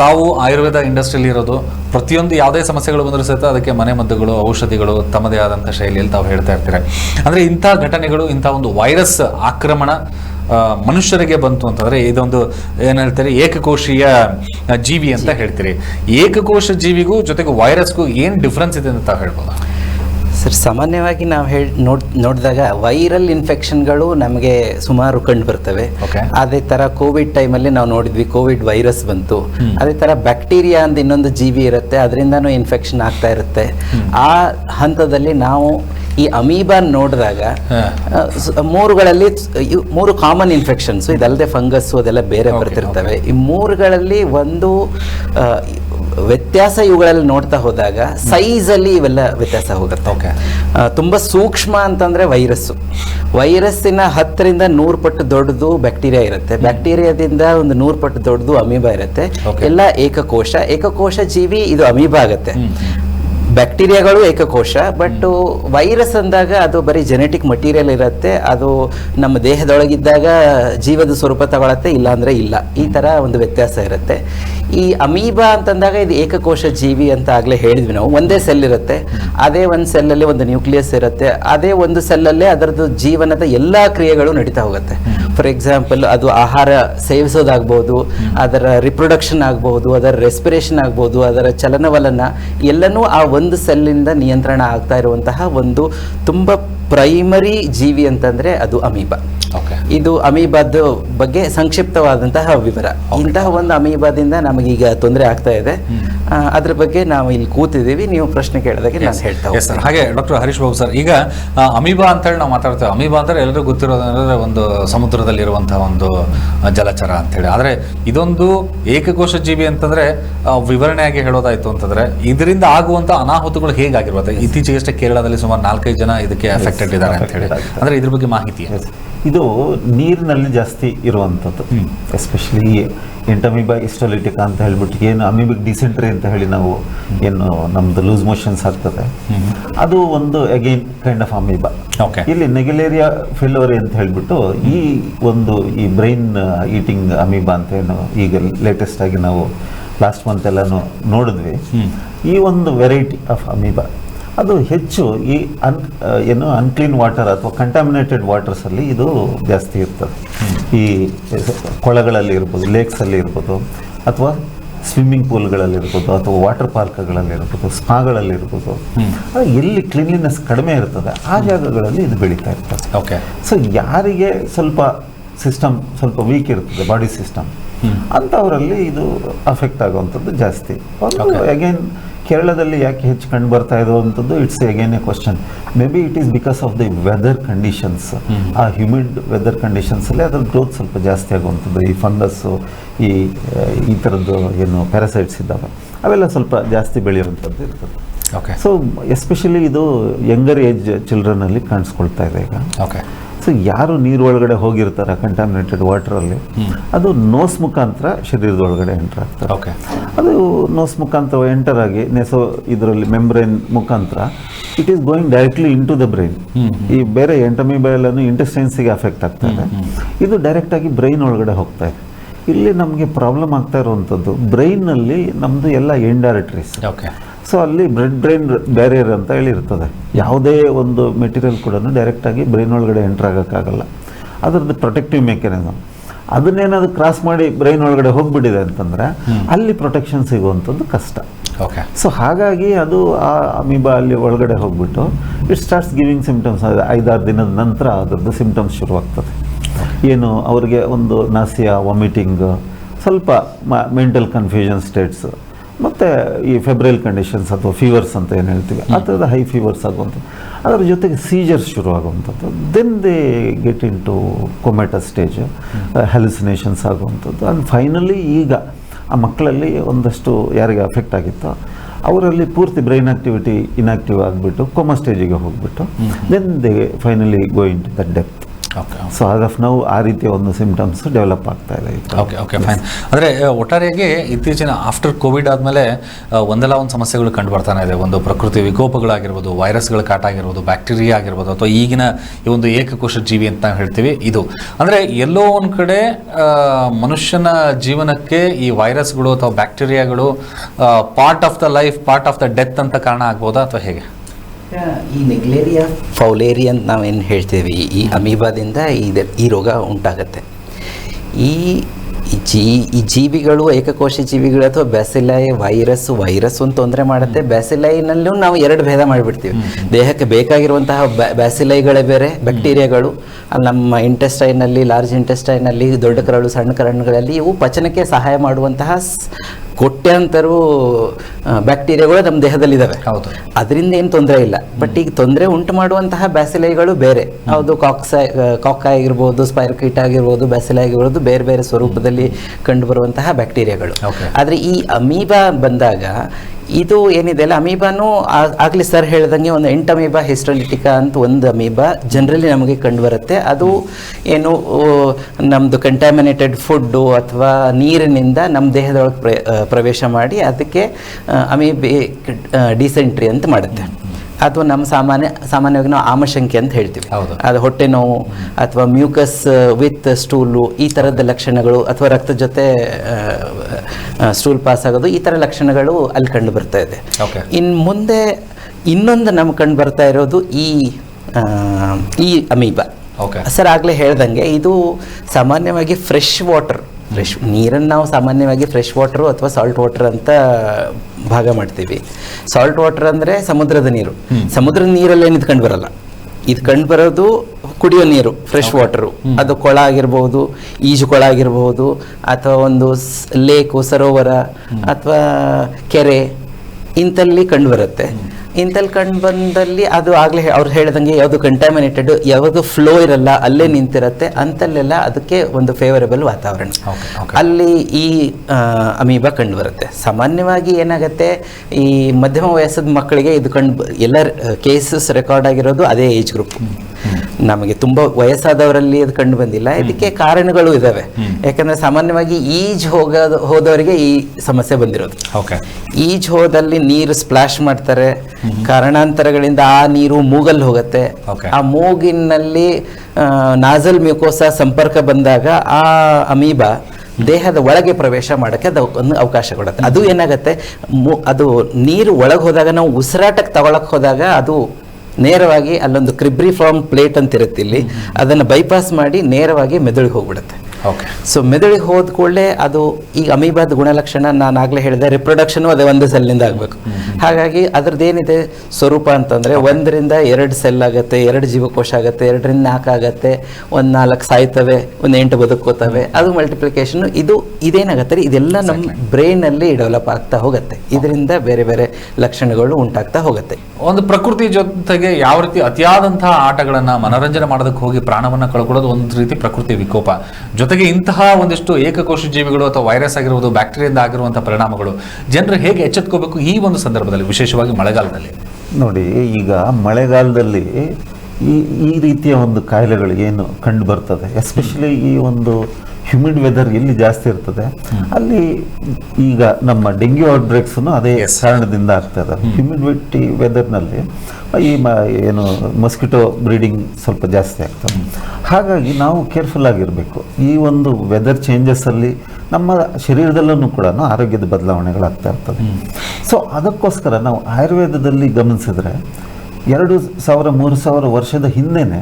ತಾವು ಆಯುರ್ವೇದ ಇಂಡಸ್ಟ್ರಿಯಲ್ಲಿ ಇರೋದು, ಪ್ರತಿಯೊಂದು ಯಾವುದೇ ಸಮಸ್ಯೆಗಳು ಬಂದರೂ ಸಹಿತ ಅದಕ್ಕೆ ಮನೆ ಮದ್ದುಗಳು, ಔಷಧಿಗಳು ತಮ್ಮದೇ ಆದಂಥ ಶೈಲಿಯಲ್ಲಿ ತಾವು ಹೇಳ್ತಾ ಇರ್ತೀರ. ಅಂದರೆ ಇಂಥ ಘಟನೆಗಳು, ಇಂಥ ಒಂದು ವೈರಸ್ ಆಕ್ರಮಣ ಮನುಷ್ಯರಿಗೆ ಬಂತು ಅಂತಂದ್ರೆ ಇದೊಂದು, ಏನು ಹೇಳ್ತಾರೆ, ಏಕಕೋಶೀಯ ಜೀವಿ ಅಂತ ಹೇಳ್ತೀರಿ. ಏಕಕೋಶ ಜೀವಿಗೂ ಜೊತೆಗೆ ವೈರಸ್ಗೂ ಏನು ಡಿಫ್ರೆನ್ಸ್ ಇದೆ ಅಂತ ಹೇಳ್ಬೋದಾ? ಸರ್ ಸಾಮಾನ್ಯವಾಗಿ ನಾವು ಹೇಳಿ ನೋಡ್ ನೋಡಿದಾಗ ವೈರಲ್ ಇನ್ಫೆಕ್ಷನ್ಗಳು ನಮಗೆ ಸುಮಾರು ಕಂಡು ಬರ್ತವೆ. ಅದೇ ಥರ ಕೋವಿಡ್ ಟೈಮಲ್ಲಿ ನಾವು ನೋಡಿದ್ವಿ ಕೋವಿಡ್ ವೈರಸ್ ಬಂತು. ಅದೇ ಥರ ಬ್ಯಾಕ್ಟೀರಿಯಾ ಅಂತ ಇನ್ನೊಂದು ಜೀವಿ ಇರುತ್ತೆ ಅದರಿಂದನೂ ಇನ್ಫೆಕ್ಷನ್ ಆಗ್ತಾ ಇರುತ್ತೆ. ಆ ಹಂತದಲ್ಲಿ ನಾವು ಈ ಅಮೀಬಾನ್ ನೋಡಿದಾಗ ಮೂರುಗಳಲ್ಲಿ ಮೂರು ಕಾಮನ್ ಇನ್ಫೆಕ್ಷನ್ಸ್ ಇದಲ್ಲದೆ ಫಂಗಸ್ಸು ಅದೆಲ್ಲ ಬೇರೆ ಬರ್ತಿರ್ತವೆ. ಈ ಮೂರುಗಳಲ್ಲಿ ಒಂದು ವ್ಯತ್ಯಾಸ ಇವುಗಳಲ್ಲಿ ನೋಡ್ತಾ ಹೋದಾಗ ಸೈಜಲ್ಲಿ ಇವೆಲ್ಲ ವ್ಯತ್ಯಾಸ ಹೋಗುತ್ತೆ. ಓಕೆ ತುಂಬ ಸೂಕ್ಷ್ಮ ಅಂತಂದ್ರೆ ವೈರಸ್ಸು. ವೈರಸ್ಸಿನ ಹತ್ತರಿಂದ ನೂರು ಪಟ್ಟು ದೊಡ್ಡದು ಬ್ಯಾಕ್ಟೀರಿಯಾ ಇರುತ್ತೆ. ಬ್ಯಾಕ್ಟೀರಿಯಾದಿಂದ ಒಂದು ನೂರು ಪಟ್ಟು ದೊಡ್ಡದು ಅಮೀಬಾ ಇರುತ್ತೆ. ಎಲ್ಲ ಏಕಕೋಶ. ಏಕಕೋಶ ಜೀವಿ ಇದು ಅಮೀಬಾ ಆಗುತ್ತೆ. ಬ್ಯಾಕ್ಟೀರಿಯಾಗಳು ಏಕಕೋಶ ಬಟ್ ವೈರಸ್ ಅಂದಾಗ ಅದು ಬರೀ ಜೆನೆಟಿಕ್ ಮಟೀರಿಯಲ್ ಇರುತ್ತೆ ಅದು ನಮ್ಮ ದೇಹದೊಳಗಿದ್ದಾಗ ಜೀವದ ಸ್ವರೂಪ ತಗೊಳತ್ತೆ ಇಲ್ಲ ಅಂದ್ರೆ ಇಲ್ಲ. ಈ ತರ ಒಂದು ವ್ಯತ್ಯಾಸ ಇರುತ್ತೆ. ಈ ಅಮೀಬಾ ಅಂತಂದಾಗ ಇದು ಏಕಕೋಶ ಜೀವಿ ಅಂತ ಆಗಲೇ ಹೇಳಿದ್ವಿ ನಾವು. ಒಂದೇ ಸೆಲ್ ಇರುತ್ತೆ. ಅದೇ ಒಂದು ಸೆಲ್ಲಲ್ಲಿ ಒಂದು ನ್ಯೂಕ್ಲಿಯಸ್ ಇರುತ್ತೆ. ಅದೇ ಒಂದು ಸೆಲ್ಲಲ್ಲೇ ಅದರದ್ದು ಜೀವನದ ಎಲ್ಲಾ ಕ್ರಿಯೆಗಳು ನಡೀತಾ ಹೋಗುತ್ತೆ. ಫಾರ್ ಎಕ್ಸಾಂಪಲ್ ಅದು ಆಹಾರ ಸೇವಿಸೋದಾಗ್ಬೋದು ಅದರ ರಿಪ್ರೊಡಕ್ಷನ್ ಆಗ್ಬೋದು ಅದರ ರೆಸ್ಪಿರೇಷನ್ ಆಗ್ಬೋದು ಅದರ ಚಲನವಲನ ಎಲ್ಲನೂ ಆ ಒಂದು ಸೆಲ್ಲಿಂದ ನಿಯಂತ್ರಣ ಆಗ್ತಾ ಇರುವಂತಹ ಒಂದು ತುಂಬ ಪ್ರೈಮರಿ ಜೀವಿ ಅಂತಂದ್ರೆ ಅದು ಅಮೀಬಾ. ಇದು ಅಮೀಬಾದ ಬಗ್ಗೆ ಸಂಕ್ಷಿಪ್ತವಾದಂತಹ ವಿವರ. ಇಂತಹ ಒಂದು ಅಮೀಬಾದಿಂದ ನಮಗೀಗ ತೊಂದರೆ ಆಗ್ತಾ ಇದೆ. ಅದ್ರ ಬಗ್ಗೆ ನಾವು ಇಲ್ಲಿ ಕೂತಿದ್ದೀವಿ. ನೀವು ಪ್ರಶ್ನೆ ಕೇಳಿದಾಗೆ ನಾನು ಹೇಳ್ತಾ ಸರ್ ಹಾಗೆ ಡಾಕ್ಟರ್ ಹರೀಶ್ ಬಾಬು ಸರ್ ಈಗ ಅಮೀಬಾ ಅಂತ ಹೇಳಿ ನಾವು ಮಾತಾಡ್ತೇವೆ. ಅಮೀಬಾ ಅಂದ್ರೆ ಎಲ್ಲರಿಗೂ ಗೊತ್ತಿರೋದಂದ್ರೆ ಒಂದು ಸಮುದ್ರದಲ್ಲಿರುವಂತಹ ಒಂದು ಜಲಚರ ಅಂತ ಹೇಳಿ ಆದ್ರೆ ಇದೊಂದು ಏಕಕೋಶ ಜೀವಿ ಅಂತಂದ್ರೆ ವಿವರಣೆಯಾಗಿ ಹೇಳೋದಾಯ್ತು ಅಂತಂದ್ರೆ ಇದರಿಂದ ಆಗುವಂತ ಅನಾಹುತಗಳು ಹೇಗಾಗಿರುತ್ತೆ ಇತ್ತೀಚೆಗೆ ಕೇರಳದಲ್ಲಿ ಸುಮಾರು ನಾಲ್ಕೈದು ಜನ ಇದಕ್ಕೆ ಇದ್ದಾರೆ ಅಂತ ಹೇಳಿ. ಅಂದ್ರೆ ಇದ್ರ ಬಗ್ಗೆ ಮಾಹಿತಿ. ಇದು ನೀರಿನಲ್ಲಿ ಜಾಸ್ತಿ ಇರುವಂಥದ್ದು. ಎಸ್ಪೆಷಲಿ ಇಂಟಮಿಬಾ ಇಸ್ಟೊಲಿಟಿಕಾ ಅಂತ ಹೇಳ್ಬಿಟ್ಟು ಏನು ಅಮಿಬಿಕ್ ಡಿಸೆಂಟ್ರಿ ಅಂತ ಹೇಳಿ ನಾವು ಏನು ನಮ್ದು ಲೂಸ್ ಮೋಷನ್ಸ್ ಆಗ್ತದೆ. ಅದು ಒಂದು again kind of amoeba okay ಇಲ್ಲಿ ನೆಗಲೇರಿಯಾ ಫಿಲೋರಿ ಅಂತ ಹೇಳ್ಬಿಟ್ಟು ಈ ಒಂದು ಈ ಬ್ರೈನ್ ಈಟಿಂಗ್ ಅಮೀಬಾ ಅಂತ ಏನು ಈಗ ಲೇಟೆಸ್ಟ್ ಆಗಿ ನಾವು ಲಾಸ್ಟ್ ಮಂತ್ ಎಲ್ಲಾನು ನೋಡಿದ್ವಿ. ಈ ಒಂದು ವೆರೈಟಿ ಆಫ್ ಅಮೀಬಾ ಅದು ಹೆಚ್ಚು ಈ ಅನ್ ಏನು ಅನ್ಕ್ಲೀನ್ ವಾಟರ್ ಅಥವಾ ಕಂಟಾಮಿನೇಟೆಡ್ ವಾಟರ್ಸಲ್ಲಿ ಇದು ಜಾಸ್ತಿ ಇರ್ತದೆ. ಈ ಕೊಳಗಳಲ್ಲಿ ಇರ್ಬೋದು ಲೇಕ್ಸಲ್ಲಿ ಇರ್ಬೋದು ಅಥವಾ ಸ್ವಿಮ್ಮಿಂಗ್ ಪೂಲ್ಗಳಲ್ಲಿರ್ಬೋದು ಅಥವಾ ವಾಟರ್ ಪಾರ್ಕ್ಗಳಲ್ಲಿರ್ಬೋದು ಸ್ಪಾಗಳಲ್ಲಿರ್ಬೋದು ಎಲ್ಲಿ ಕ್ಲೀನ್ಲಿನೆಸ್ ಕಡಿಮೆ ಇರ್ತದೆ. ಆ ಜಾಗಗಳಲ್ಲಿ ಇದು ಬೆಳೀತಾ ಇರ್ತದೆ. ಓಕೆ. ಸೊ ಯಾರಿಗೆ ಸ್ವಲ್ಪ ಸಿಸ್ಟಮ್ ಸ್ವಲ್ಪ ವೀಕ್ ಇರ್ತದೆ ಬಾಡಿ ಸಿಸ್ಟಮ್ ಅಂಥವರಲ್ಲಿ ಇದು ಅಫೆಕ್ಟ್ ಆಗುವಂಥದ್ದು ಜಾಸ್ತಿ. ಅಗೇನ್ ಕೇರಳದಲ್ಲಿ ಯಾಕೆ ಹೆಚ್ಚು ಕಂಡು ಬರ್ತಾ ಇರುವಂಥದ್ದು it's again a question may be it is because of the weather conditions ಆ ಹ್ಯೂಮಿಡ್ ವೆದರ್ ಕಂಡೀಷನ್ಸಲ್ಲಿ ಅದ್ರ ಗ್ರೋತ್ ಸ್ವಲ್ಪ ಜಾಸ್ತಿ ಆಗುವಂಥದ್ದು. ಈ ಫಂಗಸ್ಸು ಈ ಈ ಥರದ್ದು ಏನು ಪ್ಯಾರಾಸೈಟ್ಸ್ ಇದ್ದಾವೆ ಅವೆಲ್ಲ ಸ್ವಲ್ಪ ಜಾಸ್ತಿ ಬೆಳೆಯುವಂಥದ್ದು ಇರ್ತದೆ. ಓಕೆ ಸೊ ಎಸ್ಪೆಷಲಿ ಇದು ಯಂಗರ್ ಏಜ್ ಚಿಲ್ಡ್ರನಲ್ಲಿ ಕಾಣಿಸ್ಕೊಳ್ತಾ ಇದೆ ಈಗ. ಓಕೆ ಸೊ ಯಾರು ನೀರು ಒಳಗಡೆ ಹೋಗಿರ್ತಾರೆ ಕಂಟಾಮಿನೇಟೆಡ್ ವಾಟರಲ್ಲಿ ಅದು ನೋಸ್ ಮುಖಾಂತರ ಶರೀರದ ಒಳಗಡೆ ಎಂಟರ್ ಆಗ್ತದೆ. ಓಕೆ ಅದು ನೋಸ್ ಮುಖಾಂತರ ಎಂಟರ್ ಆಗಿ ನೆಸೋ ಇದರಲ್ಲಿ ಮೆಂಬ್ರೇನ್ ಮುಖಾಂತರ it is going directly into the brain ಈ ಬೇರೆ ಎಂಟಮಿ ಬಯಲನ್ನು ಇಂಟೆಸ್ಟೈನ್ಸಿಗೆ ಅಫೆಕ್ಟ್ ಆಗ್ತಾ ಇದೆ ಇದು ಡೈರೆಕ್ಟಾಗಿ ಬ್ರೈನ್ ಒಳಗಡೆ ಹೋಗ್ತಾ ಇದೆ. ಇಲ್ಲಿ ನಮಗೆ ಪ್ರಾಬ್ಲಮ್ ಆಗ್ತಾ ಇರುವಂಥದ್ದು ಬ್ರೈನ್ನಲ್ಲಿ ನಮ್ಮದು ಎಲ್ಲ ಎಂಡಾರಿಟ್ರೀಸ್ ಓಕೆ ಸೊ ಅಲ್ಲಿ ಬ್ರೆಡ್ ಬ್ರೈನ್ ಬ್ಯಾರಿಯರ್ ಅಂತ ಹೇಳಿ ಇರ್ತದೆ ಯಾವುದೇ ಒಂದು ಮೆಟೀರಿಯಲ್ ಕೂಡ ಡೈರೆಕ್ಟಾಗಿ ಬ್ರೈನ್ ಒಳಗಡೆ ಎಂಟರ್ ಆಗೋಕ್ಕಾಗಲ್ಲ. ಅದರದ್ದು ಪ್ರೊಟೆಕ್ಟಿವ್ ಮೆಕ್ಯಾನಿಸಮ್ ಅದನ್ನೇನಾದ್ರು ಕ್ರಾಸ್ ಮಾಡಿ ಬ್ರೈನ್ ಒಳಗಡೆ ಹೋಗ್ಬಿಟ್ಟಿದೆ ಅಂತಂದ್ರೆ ಅಲ್ಲಿ ಪ್ರೊಟೆಕ್ಷನ್ ಸಿಗುವಂಥದ್ದು ಕಷ್ಟ. ಓಕೆ ಸೊ ಹಾಗಾಗಿ ಅದು ಆ ಅಮೀಬಾ ಅಲ್ಲಿ ಒಳಗಡೆ ಹೋಗ್ಬಿಟ್ಟು ಇಟ್ ಸ್ಟಾರ್ಟ್ಸ್ ಗಿವಿಂಗ್ ಸಿಂಪ್ಟಮ್ಸ್ ಐದಾರು ದಿನದ ನಂತರ ಅದರದ್ದು ಸಿಂಪ್ಟಮ್ಸ್ ಶುರುವಾಗ್ತದೆ. ಏನು ಅವರಿಗೆ ಒಂದು ನಾಸಿಯಾ ವಾಮಿಟಿಂಗ್ ಸ್ವಲ್ಪ ಮೆಂಟಲ್ ಕನ್ಫ್ಯೂಷನ್ ಸ್ಟೇಟ್ಸ್ ಮತ್ತು ಈ ಫೆಬ್ರೈಲ್ ಕಂಡೀಷನ್ಸ್ ಅಥವಾ ಫೀವರ್ಸ್ ಅಂತ ಏನು ಹೇಳ್ತೀವಿ ಆ ಥರದ ಹೈ ಫೀವರ್ಸ್ ಆಗುವಂಥದ್ದು. ಅದರ ಜೊತೆಗೆ ಸೀಜರ್ಸ್ ಶುರು ಆಗುವಂಥದ್ದು then they get into coma stage hallucinations ಆಗುವಂಥದ್ದು. ಆ್ಯಂಡ್ ಫೈನಲಿ ಈಗ ಆ ಮಕ್ಕಳಲ್ಲಿ ಒಂದಷ್ಟು ಯಾರಿಗೆ ಅಫೆಕ್ಟ್ ಆಗಿತ್ತೋ ಅವರಲ್ಲಿ ಪೂರ್ತಿ ಬ್ರೈನ್ ಆಕ್ಟಿವಿಟಿ ಇನ್ಆಕ್ಟಿವ್ ಆಗಿಬಿಟ್ಟು ಕೊಮ ಸ್ಟೇಜಿಗೆ ಹೋಗ್ಬಿಟ್ಟು then they finally go into the depth so as of now ಆ ರೀತಿಯ ಒಂದು ಸಿಂಪ್ಟಮ್ಸ್ ಡೆವಲಪ್ ಆಗ್ತಾ ಇದೆ. ಓಕೆ ಓಕೆ ಫೈನ್ ಅಂದರೆ ಒಟ್ಟಾರೆಯಾಗಿ ಇತ್ತೀಚಿನ ಆಫ್ಟರ್ ಕೋವಿಡ್ ಆದಮೇಲೆ ಒಂದಲ್ಲ ಒಂದು ಸಮಸ್ಯೆಗಳು ಕಂಡು ಬರ್ತಾನೆ ಇದೆ. ಒಂದು ಪ್ರಕೃತಿ ವಿಕೋಪಗಳಾಗಿರ್ಬೋದು ವೈರಸ್ಗಳ ಕಾಟ ಆಗಿರ್ಬೋದು ಬ್ಯಾಕ್ಟೀರಿಯಾ ಆಗಿರ್ಬೋದು ಅಥವಾ ಈಗಿನ ಈ ಒಂದು ಏಕಕೋಶ ಜೀವಿ ಅಂತ ಹೇಳ್ತೀವಿ ಇದು. ಅಂದರೆ ಎಲ್ಲೋ ಒಂದು ಕಡೆ ಮನುಷ್ಯನ ಜೀವನಕ್ಕೆ ಈ ವೈರಸ್ಗಳು ಅಥವಾ ಬ್ಯಾಕ್ಟೀರಿಯಾಗಳು part of the life part of the death ಅಂತ ಕಾರಣ ಆಗ್ಬೋದಾ ಅಥವಾ ಹೇಗೆ? ಈ ನೆಗ್ಲೇರಿಯಾ ಫೌಲೇರಿ ಅಂತ ನಾವೇನು ಹೇಳ್ತೀವಿ? ಈ ಅಮೀಬಾದಿಂದ ಇದೆ ಈ ರೋಗ ಉಂಟಾಗತ್ತೆ. ಈ ಜೀ ಈ ಜೀವಿಗಳು ಏಕಕೋಶ ಜೀವಿಗಳು ಅಥವಾ ಬ್ಯಾಸಿಲೈ ವೈರಸ್ ವೈರಸ್ ಅಂತ ತೊಂದರೆ ಮಾಡುತ್ತೆ. ಬ್ಯಾಸಿಲೈನಲ್ಲೂ ನಾವು ಎರಡು ಭೇದ ಮಾಡಿಬಿಡ್ತೀವಿ. ದೇಹಕ್ಕೆ ಬೇಕಾಗಿರುವಂತಹ ಬ್ಯಾ- ಬ್ಯಾಸಿಲೈಗಳೇ ಬೇರೆ ಬ್ಯಾಕ್ಟೀರಿಯಾಗಳು ಅಲ್ಲಿ ನಮ್ಮ ಇಂಟೆಸ್ಟೈನಲ್ಲಿ ಲಾರ್ಜ್ ಇಂಟೆಸ್ಟೈನಲ್ಲಿ ದೊಡ್ಡ ಕರಳು ಸಣ್ಣ ಕರಳುಗಳಲ್ಲಿ ಇವು ಪಚನಕ್ಕೆ ಸಹಾಯ ಮಾಡುವಂತಹ ಸ್- ಕೋಟ್ಯಾಂತರು ಬ್ಯಾಕ್ಟೀರಿಯಾಗಳು ನಮ್ಮ ದೇಹದಲ್ಲಿದ್ದಾವೆ ಹೌದು. ಅದರಿಂದ ಏನು ತೊಂದರೆ ಇಲ್ಲ. ಬಟ್ ಈಗ ತೊಂದರೆ ಉಂಟು ಮಾಡುವಂತಹ ಬ್ಯಾಸಿಲೈಗಳು ಬೇರೆ. ಹೌದು ಕಾಕ್ಸ ಕಾಕ್ ಆಗಿರ್ಬೋದು ಸ್ಪೈರ್ಕಿಟ್ ಆಗಿರ್ಬೋದು ಬ್ಯಾಸಿಲೈ ಆಗಿರ್ಬೋದು ಬೇರೆ ಬೇರೆ ಸ್ವರೂಪದಲ್ಲಿ ಕಂಡುಬರುವಂತಹ ಬ್ಯಾಕ್ಟೀರಿಯಾಗಳು. ಆದರೆ ಈ ಅಮೀಬಾ ಬಂದಾಗ ಇದು ಏನಿದೆ ಅಲ್ಲ, ಅಮೀಬಾನು ಆಗಲಿ ಸರ್ ಹೇಳ್ದಂಗೆ ಒಂದು ಎಂಟು ಅಮೀಬಾ ಹಿಸ್ಟೋಲಿಟಿಕಾ ಅಂತ ಒಂದು ಅಮೀಬಾ ಜನರಲಿ ನಮಗೆ ಕಂಡುಬರುತ್ತೆ. ಅದು ಏನು ನಮ್ಮದು ಕಂಟ್ಯಾಮಿನೇಟೆಡ್ ಫುಡ್ಡು ಅಥವಾ ನೀರಿನಿಂದ ನಮ್ಮ ದೇಹದೊಳಗೆ ಪ್ರವೇಶ ಮಾಡಿ ಅದಕ್ಕೆ ಅಮೀಬೆ ಡಿಸೆಂಟ್ರಿ ಅಂತ ಮಾಡುತ್ತೆ. ಅದು ನಮ್ಮ ಸಾಮಾನ್ಯ ಸಾಮಾನ್ಯವಾಗಿ ನಾವು ಆಮಶಂಕೆ ಅಂತ ಹೇಳ್ತೀವಿ ಹೌದು. ಅದು ಹೊಟ್ಟೆ ನೋವು ಅಥವಾ ಮ್ಯೂಕಸ್ ವಿತ್ ಸ್ಟೂಲು ಈ ಥರದ ಲಕ್ಷಣಗಳು ಅಥವಾ ರಕ್ತ ಜೊತೆ ಸ್ಟೂಲ್ ಪಾಸ್ ಆಗೋದು ಈ ಥರ ಲಕ್ಷಣಗಳು ಅಲ್ಲಿ ಕಂಡು ಬರ್ತಾ ಇದೆ. ಇನ್ನು ಮುಂದೆ ಇನ್ನೊಂದು ನಮ್ಗೆ ಕಂಡು ಬರ್ತಾ ಇರೋದು ಈ ಈ ಅಮೀಬಾ. ಸರ್ ಆಗಲೇ ಹೇಳ್ದಂಗೆ ಇದು ಸಾಮಾನ್ಯವಾಗಿ ಫ್ರೆಶ್ ವಾಟರ್ ಫ್ರೆಶ್ ನೀರನ್ನು ನಾವು ಸಾಮಾನ್ಯವಾಗಿ ಫ್ರೆಶ್ ವಾಟರು ಅಥವಾ ಸಾಲ್ಟ್ ವಾಟರ್ ಅಂತ ಭಾಗ ಮಾಡ್ತೀವಿ. ಸಾಲ್ಟ್ ವಾಟರ್ ಅಂದರೆ ಸಮುದ್ರದ ನೀರು. ಸಮುದ್ರದ ನೀರಲ್ಲಿ ಏನು ಕಂಡು ಬರಲ್ಲ. ಇದು ಕಂಡು ಬರೋದು ಕುಡಿಯೋ ನೀರು ಫ್ರೆಶ್ ವಾಟರು ಅದು ಕೊಳ ಆಗಿರ್ಬೋದು ಈಜು ಕೊಳ ಆಗಿರ್ಬೋದು ಅಥವಾ ಒಂದು ಲೇಕು ಸರೋವರ ಅಥವಾ ಕೆರೆ ಇಂಥಲ್ಲಿ ಕಂಡು ಬರುತ್ತೆ ಇಂಥಲ್ಲಿ ಕಂಡು ಬಂದಲ್ಲಿ ಅದು ಆಗಲೇ ಅವ್ರು ಹೇಳ್ದಂಗೆ ಯಾವುದು ಕಂಟಾಮಿನೇಟೆಡ್ ಯಾವುದು ಫ್ಲೋ ಇರಲ್ಲ ಅಲ್ಲೇ ನಿಂತಿರುತ್ತೆ ಅಂತಲ್ಲೆಲ್ಲ ಅದಕ್ಕೆ ಒಂದು ಫೇವರಬಲ್ ವಾತಾವರಣ. ಅಲ್ಲಿ ಈ ಅಮೀಬಾ ಕಂಡು ಬರುತ್ತೆ ಸಾಮಾನ್ಯವಾಗಿ ಏನಾಗುತ್ತೆ ಈ ಮಧ್ಯಮ ವಯಸ್ಸದ ಮಕ್ಕಳಿಗೆ ಇದು ಕಂಡು ಎಲ್ಲ ಕೇಸಸ್ ರೆಕಾರ್ಡ್ ಆಗಿರೋದು ಅದೇ ಏಜ್ ಗ್ರೂಪ್ ನಮಗೆ ತುಂಬ ವಯಸ್ಸಾದವರಲ್ಲಿ ಅದು ಕಂಡು ಬಂದಿಲ್ಲ. ಇದಕ್ಕೆ ಕಾರಣಗಳು ಇದಾವೆ. ಯಾಕಂದ್ರೆ ಸಾಮಾನ್ಯವಾಗಿ ಈಜ್ ಹೋಗೋದು ಹೋದವರಿಗೆ ಈ ಸಮಸ್ಯೆ ಬಂದಿರೋದು. ಓಕೆ. ಈಜ್ ಹೋದಲ್ಲಿ ನೀರು ಸ್ಪ್ಲಾಶ್ ಮಾಡ್ತಾರೆ. ಕಾರಣಾಂತರಗಳಿಂದ ಆ ನೀರು ಮೂಗಲ್ಲಿ ಹೋಗುತ್ತೆ. ಆ ಮೂಗಿನಲ್ಲಿ ನಾಜಲ್ ಮ್ಯೂಕೋಸ ಸಂಪರ್ಕ ಬಂದಾಗ ಆ ಅಮೀಬಾ ದೇಹದ ಒಳಗೆ ಪ್ರವೇಶ ಮಾಡೋಕ್ಕೆ ಅದು ಒಂದು ಅವಕಾಶ ಕೊಡುತ್ತೆ. ಅದು ಏನಾಗುತ್ತೆ? ಅದು ನೀರು ಒಳಗೆ ಹೋದಾಗ ನಾವು ಉಸಿರಾಟಕ್ಕೆ ತಗೊಳಕ್ಕೆ ಹೋದಾಗ ಅದು ನೇರವಾಗಿ ಅಲ್ಲೊಂದು ಕ್ರಿಬ್ರಿ ಫಾರ್ಮ್ ಪ್ಲೇಟ್ ಅಂತ ಇರುತ್ತೆ ಇಲ್ಲಿ. ಅದನ್ನು ಬೈಪಾಸ್ ಮಾಡಿ ನೇರವಾಗಿ ಮೆದುಳಿಗೆ ಹೋಗ್ಬಿಡುತ್ತೆ. ಓಕೆ ಸೊ ಮೆದುಳಿಗೆ ಹೋದ ಕೂಡಲೇ ಅದು ಈಗ ಅಮೀಬಾದ ಗುಣಲಕ್ಷಣ ನಾನು ಆಗಲೇ ಹೇಳಿದೆ ರಿಪ್ರೊಡಕ್ಷನು ಅದೇ ಒಂದು ಸೆಲ್ನಿಂದ ಆಗಬೇಕು. ಹಾಗಾಗಿ ಅದ್ರದ್ದು ಏನಿದೆ ಸ್ವರೂಪ ಅಂತಂದರೆ ಒಂದರಿಂದ ಎರಡು ಸೆಲ್ ಆಗುತ್ತೆ ಎರಡು ಜೀವಕೋಶ ಆಗುತ್ತೆ ಎರಡರಿಂದ ನಾಲ್ಕು ಆಗುತ್ತೆ ಒಂದು ನಾಲ್ಕು ಸಾಯ್ತವೆ ಒಂದು ಎಂಟು ಬದುಕೋತವೆ ಅದು ಮಲ್ಟಿಪ್ಲಿಕೇಶನ್ ಇದು ಇದೇನಾಗತ್ತೆ ರೀ, ಇದೆಲ್ಲ ನಮ್ಮ ಬ್ರೈನಲ್ಲಿ ಡೆವಲಪ್ ಆಗ್ತಾ ಹೋಗುತ್ತೆ. ಇದರಿಂದ ಬೇರೆ ಬೇರೆ ಲಕ್ಷಣಗಳು ಉಂಟಾಗ್ತಾ ಹೋಗುತ್ತೆ. ಒಂದು ಪ್ರಕೃತಿ ಜೊತೆಗೆ ಯಾವ ರೀತಿ ಅತಿಯಾದಂತಹ ಆಟಗಳನ್ನ ಮನೋರಂಜನೆ ಮಾಡೋದಕ್ಕೆ ಹೋಗಿ ಪ್ರಾಣವನ್ನ ಕಳ್ಕೊಳ್ಳೋದು ಒಂದು ರೀತಿ ಪ್ರಕೃತಿ ವಿಕೋಪ. ಜೊತೆಗೆ ಇಂತಹ ಒಂದಿಷ್ಟು ಏಕಕೋಶ ಜೀವಿಗಳು ಅಥವಾ ವೈರಸ್ ಆಗಿರ್ಬೋದು ಬ್ಯಾಕ್ಟೀರಿಯಿಂದ ಆಗಿರುವಂತಹ ಪರಿಣಾಮಗಳು ಜನರು ಹೇಗೆ ಎಚ್ಚೆತ್ಕೋಬೇಕು ಈ ಒಂದು ಸಂದರ್ಭದಲ್ಲಿ ವಿಶೇಷವಾಗಿ ಮಳೆಗಾಲದಲ್ಲಿ? ನೋಡಿ ಈಗ ಮಳೆಗಾಲದಲ್ಲಿ ಈ ಈ ರೀತಿಯ ಒಂದು ಕಾಯಿಲೆಗಳು ಏನು ಕಂಡು ಬರ್ತದೆ? ಎಸ್ಪೆಷಲಿ ಈ ಒಂದು ಹ್ಯೂಮಿಡ್ ವೆದರ್ ಎಲ್ಲಿ ಜಾಸ್ತಿ ಇರ್ತದೆ ಅಲ್ಲಿ ಈಗ ನಮ್ಮ ಡೆಂಗ್ಯೂ ಔಟ್ಬ್ರೇಕ್ಸ್ನು ಅದೇ ಕಾರಣದಿಂದ ಕಾರಣದಿಂದ ಆಗ್ತದೆ ಹ್ಯೂಮಿಡಿಟಿ ವೆದರ್ನಲ್ಲಿ ಈ ಮ ಏನು ಮಸ್ಕಿಟೋ ಬ್ರೀಡಿಂಗ್ ಸ್ವಲ್ಪ ಜಾಸ್ತಿ ಆಗ್ತದೆ ಹಾಗಾಗಿ ನಾವು ಕೇರ್ಫುಲ್ ಆಗಿರಬೇಕು. ಈ ಒಂದು ವೆದರ್ ಚೇಂಜಸ್ಸಲ್ಲಿ ನಮ್ಮ ಶರೀರದಲ್ಲೂ ಕೂಡ ಆರೋಗ್ಯದ ಬದಲಾವಣೆಗಳಾಗ್ತಾ ಇರ್ತದೆ ಸೊ ಅದಕ್ಕೋಸ್ಕರ ನಾವು ಆಯುರ್ವೇದದಲ್ಲಿ ಗಮನಿಸಿದ್ರೆ ಎರಡು ಸಾವಿರ ಮೂರು ಸಾವಿರ ವರ್ಷದ ಹಿಂದೆನೆ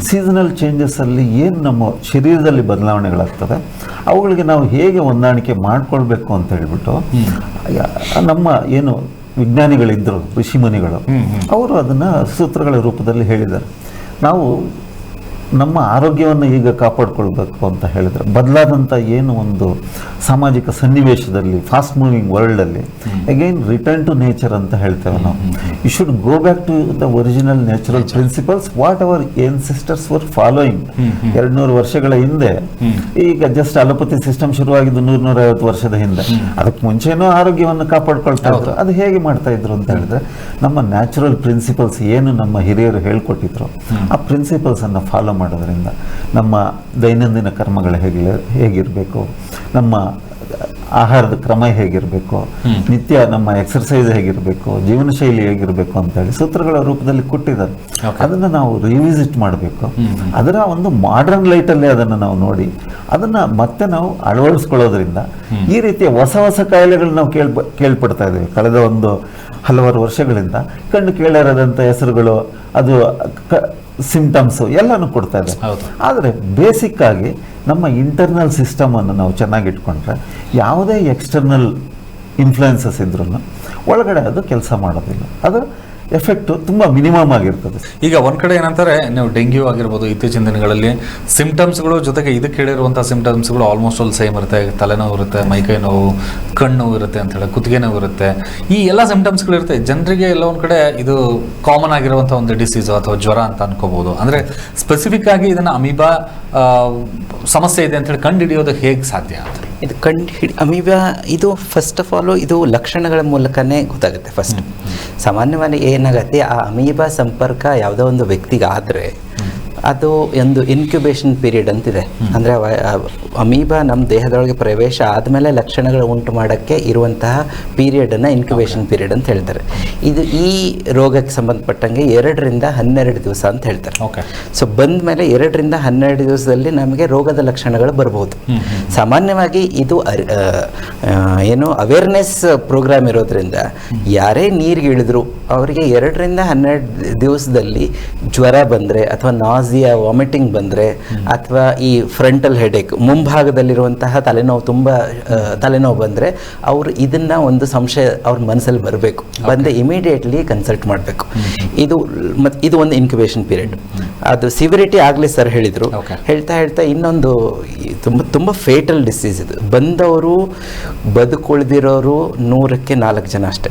ಸೀಸನಲ್ ಚೇಂಜಸ್ಸಲ್ಲಿ ಏನು ನಮ್ಮ ಶರೀರದಲ್ಲಿ ಬದಲಾವಣೆಗಳಾಗ್ತದೆ ಅವುಗಳಿಗೆ ನಾವು ಹೇಗೆ ಹೊಂದಾಣಿಕೆ ಮಾಡ್ಕೊಳ್ಬೇಕು ಅಂತ ಹೇಳ್ಬಿಟ್ಟು ನಮ್ಮ ಏನು ವಿಜ್ಞಾನಿಗಳಿದ್ದರು ಋಷಿಮುನಿಗಳು ಅವರು ಅದನ್ನು ಸೂತ್ರಗಳ ರೂಪದಲ್ಲಿ ಹೇಳಿದ್ದಾರೆ. ನಾವು ನಮ್ಮ ಆರೋಗ್ಯವನ್ನು ಈಗ ಕಾಪಾಡಿಕೊಳ್ಬೇಕು ಅಂತ ಹೇಳಿದ್ರೆ ಬದಲಾದಂಥ ಏನು ಒಂದು ಸಾಮಾಜಿಕ ಸನ್ನಿವೇಶದಲ್ಲಿ ಫಾಸ್ಟ್ ಮೂವಿಂಗ್ ವರ್ಲ್ಡಲ್ಲಿ ಅಗೈನ್ ರಿಟರ್ನ್ ಟು ನೇಚರ್ ಅಂತ ಹೇಳ್ತೇವೆ ನಾವು. You should go back to the original natural principles what our sisters were following ಎರಡು ನೂರು ವರ್ಷಗಳ ಹಿಂದೆ ಈಗ ಜಸ್ಟ್ ಅಲೋಪತಿ ಸಿಸ್ಟಮ್ ಶುರುವಾಗಿದ್ದು ನೂರ ನೂರೈವತ್ತು ವರ್ಷದ ಹಿಂದೆ. ಅದಕ್ಕೆ ಮುಂಚೆನೂ ಆರೋಗ್ಯವನ್ನು ಕಾಪಾಡ್ಕೊಳ್ತಾ ಇದ್ರು. ಅದು ಹೇಗೆ ಮಾಡ್ತಾ ಇದ್ರು ಅಂತ ಹೇಳಿದ್ರೆ ನಮ್ಮ ನ್ಯಾಚುರಲ್ ಪ್ರಿನ್ಸಿಪಲ್ಸ್ ಏನು ನಮ್ಮ ಹಿರಿಯರು ಹೇಳ್ಕೊಟ್ಟಿದ್ರು ಆ ಪ್ರಿನ್ಸಿಪಲ್ಸ್ ಅನ್ನು ಫಾಲೋ ಮಾಡೋದ್ರಿಂದ ನಮ್ಮ ದೈನಂದಿನ ಕರ್ಮಗಳು ಹೇಗೆ ಹೇಗಿರಬೇಕು ನಮ್ಮ ಆಹಾರದ ಕ್ರಮ ಹೇಗಿರಬೇಕು. ನಿತ್ಯ ನಮ್ಮ ಎಕ್ಸರ್ಸೈಸ್ ಹೇಗಿರಬೇಕು ಜೀವನ ಶೈಲಿ ಹೇಗಿರಬೇಕು ಅಂತೇಳಿ ಸೂತ್ರಗಳ ರೂಪದಲ್ಲಿ ಕೊಟ್ಟಿದ್ದಾರೆ. ಅದನ್ನ ನಾವು ರಿವಿಸಿಟ್ ಮಾಡಬೇಕು. ಅದರ ಒಂದು ಮಾಡರ್ನ್ ಲೈಟಲ್ಲಿ ಅದನ್ನು ನಾವು ನೋಡಿ ಅದನ್ನ ಮತ್ತೆ ನಾವು ಅಳವಡಿಸ್ಕೊಳ್ಳೋದ್ರಿಂದ ಈ ರೀತಿಯ ಹೊಸ ಹೊಸ ಕಾಯಿಲೆಗಳು ನಾವು ಕೇಳ್ ಕೇಳ್ಪಡ್ತಾ ಇದ್ದೀವಿ ಕಳೆದ ಒಂದು ಹಲವಾರು ವರ್ಷಗಳಿಂದ ಕಣ್ಣು ಕೇಳಿರದಂಥ ಹೆಸರುಗಳು ಅದು ಸಿಂಟಮ್ಸು ಎಲ್ಲನೂ ಕೊಡ್ತಾ ಇದೆ. ಆದರೆ ಬೇಸಿಕ್ ಆಗಿ ನಮ್ಮ ಇಂಟರ್ನಲ್ ಸಿಸ್ಟಮನ್ನು ನಾವು ಚೆನ್ನಾಗಿ ಇಟ್ಕೊಂಡ್ರೆ ಯಾವುದೇ ಎಕ್ಸ್ಟರ್ನಲ್ ಇನ್ಫ್ಲುಯೆನ್ಸಸ್ ಇದ್ರೂ ಒಳಗಡೆ ಅದು ಕೆಲಸ ಮಾಡೋದಿಲ್ಲ. ಅದು ಎಫೆಕ್ಟು ತುಂಬ ಮಿನಿಮಮ್ ಆಗಿರ್ತದೆ. ಈಗ ಒಂದ್ ಕಡೆ ಏನಂತಾರೆ ನೀವು ಡೆಂಗ್ಯೂ ಆಗಿರ್ಬೋದು ಇತ್ತೀಚಿನ ದಿನಗಳಲ್ಲಿ ಸಿಂಪ್ಟಮ್ಸ್ಗಳು ಜೊತೆಗೆ ಇದಕ್ಕೆ ಹೇಳಿರುವಂಥ ಸಿಂಪ್ಟಮ್ಸ್ಗಳು ಆಲ್ಮೋಸ್ಟ್ ಆಲ್ ಸೇಮ್ ಇರುತ್ತೆ. ತಲೆನೋವು ಇರುತ್ತೆ ಮೈಕೈ ನೋವು ಕಣ್ಣು ಇರುತ್ತೆ ಅಂತ ಹೇಳಿ ಕುತ್ತಿಗೆ ನೋವು ಇರುತ್ತೆ. ಈ ಎಲ್ಲ ಸಿಂಪ್ಟಮ್ಸ್ಗಳು ಇರುತ್ತೆ. ಜನರಿಗೆ ಎಲ್ಲ ಒಂದ್ ಕಡೆ ಇದು ಕಾಮನ್ ಆಗಿರುವಂಥ ಒಂದು ಡಿಸೀಸ್ ಅಥವಾ ಜ್ವರ ಅಂತ ಅನ್ಕೋಬಹುದು ಅಂದ್ರೆ ಸ್ಪೆಸಿಫಿಕ್ ಆಗಿ ಇದನ್ನ ಅಮೀಬಾ ಸಮಸ್ಯೆ ಇದೆ ಅಂತ ಹೇಳಿ ಕಂಡು ಹಿಡಿಯೋದು ಹೇಗೆ ಸಾಧ್ಯ ಅಂತ ಇದು ಕಂಡು ಹಿಡಿ ಅಮೀಬಾ ಇದು ಫಸ್ಟ್ ಆಫ್ ಆಲ್ ಇದು ಲಕ್ಷಣಗಳ ಮೂಲಕನೇ ಗೊತ್ತಾಗುತ್ತೆ ಫಸ್ಟ್ ಸಾಮಾನ್ಯವಾಗಿ ಏನಾಗತ್ತೆ? ಆ ಅಮೀಬಾ ಸಂಪರ್ಕ ಯಾವುದೋ ಒಂದು ವ್ಯಕ್ತಿಗೆ ಆದರೆ ಅದು ಒಂದು ಇನ್ಕ್ಯುಬೇಷನ್ ಪೀರಿಯಡ್ ಅಂತಿದೆ. ಅಂದರೆ ಅಮೀಬಾ ನಮ್ಮ ದೇಹದೊಳಗೆ ಪ್ರವೇಶ ಆದಮೇಲೆ ಲಕ್ಷಣಗಳು ಉಂಟು ಮಾಡೋಕ್ಕೆ ಇರುವಂತಹ ಪೀರಿಯಡನ್ನು ಇನ್ಕ್ಯುಬೇಷನ್ ಪೀರಿಯಡ್ ಅಂತ ಹೇಳ್ತಾರೆ. ಇದು ಈ ರೋಗಕ್ಕೆ ಸಂಬಂಧಪಟ್ಟಂಗೆ ಎರಡರಿಂದ ಹನ್ನೆರಡು ದಿವಸ ಅಂತ ಹೇಳ್ತಾರೆ. ಓಕೆ. ಸೊ ಬಂದ ಮೇಲೆ ಎರಡರಿಂದ ಹನ್ನೆರಡು ದಿವಸದಲ್ಲಿ ನಮಗೆ ರೋಗದ ಲಕ್ಷಣಗಳು ಬರಬಹುದು ಸಾಮಾನ್ಯವಾಗಿ ಇದು ಏನು ಅವೇರ್ನೆಸ್ ಪ್ರೋಗ್ರಾಮ್ ಇರೋದ್ರಿಂದ ಯಾರೇ ನೀರಿಗೆ ಇಳಿದ್ರು ಅವರಿಗೆ ಎರಡರಿಂದ ಹನ್ನೆರಡು ದಿವಸದಲ್ಲಿ ಜ್ವರ ಬಂದರೆ ಅಥವಾ ನಾಸಿಯಾ ವಾಮಿಟಿಂಗ್ ಬಂದರೆ ಅಥವಾ ಈ ಫ್ರಂಟಲ್ ಹೆಡೇಕ್ ಮುಂಭಾಗದಲ್ಲಿರುವಂತಹ ತಲೆನೋವು ತುಂಬ ತಲೆನೋವು ಬಂದರೆ ಅವರು ಇದನ್ನು ಒಂದು ಸಂಶಯ ಅವ್ರ ಮನಸ್ಸಲ್ಲಿ ಬರಬೇಕು. ಬಂದರೆ ಇಮಿಡಿಯೇಟ್ಲಿ ಕನ್ಸಲ್ಟ್ ಮಾಡಬೇಕು. ಇದು ಮತ್ತು ಇದು ಒಂದು ಇನ್ಕ್ಯುಬೇಷನ್ ಪೀರಿಯಡ್ ಅದು ಸಿವಿರಿಟಿ ಆಗಲಿ ಸರ್ ಹೇಳಿದರು. ಹೇಳ್ತಾ ಹೇಳ್ತಾ ಇನ್ನೊಂದು ತುಂಬ ತುಂಬ ಫೇಟಲ್ ಡಿಸೀಸ್ ಇದು. ಬಂದವರು ಬದುಕುಳಿದಿರೋರು ನೂರಕ್ಕೆ ನಾಲ್ಕು ಜನ ಅಷ್ಟೇ.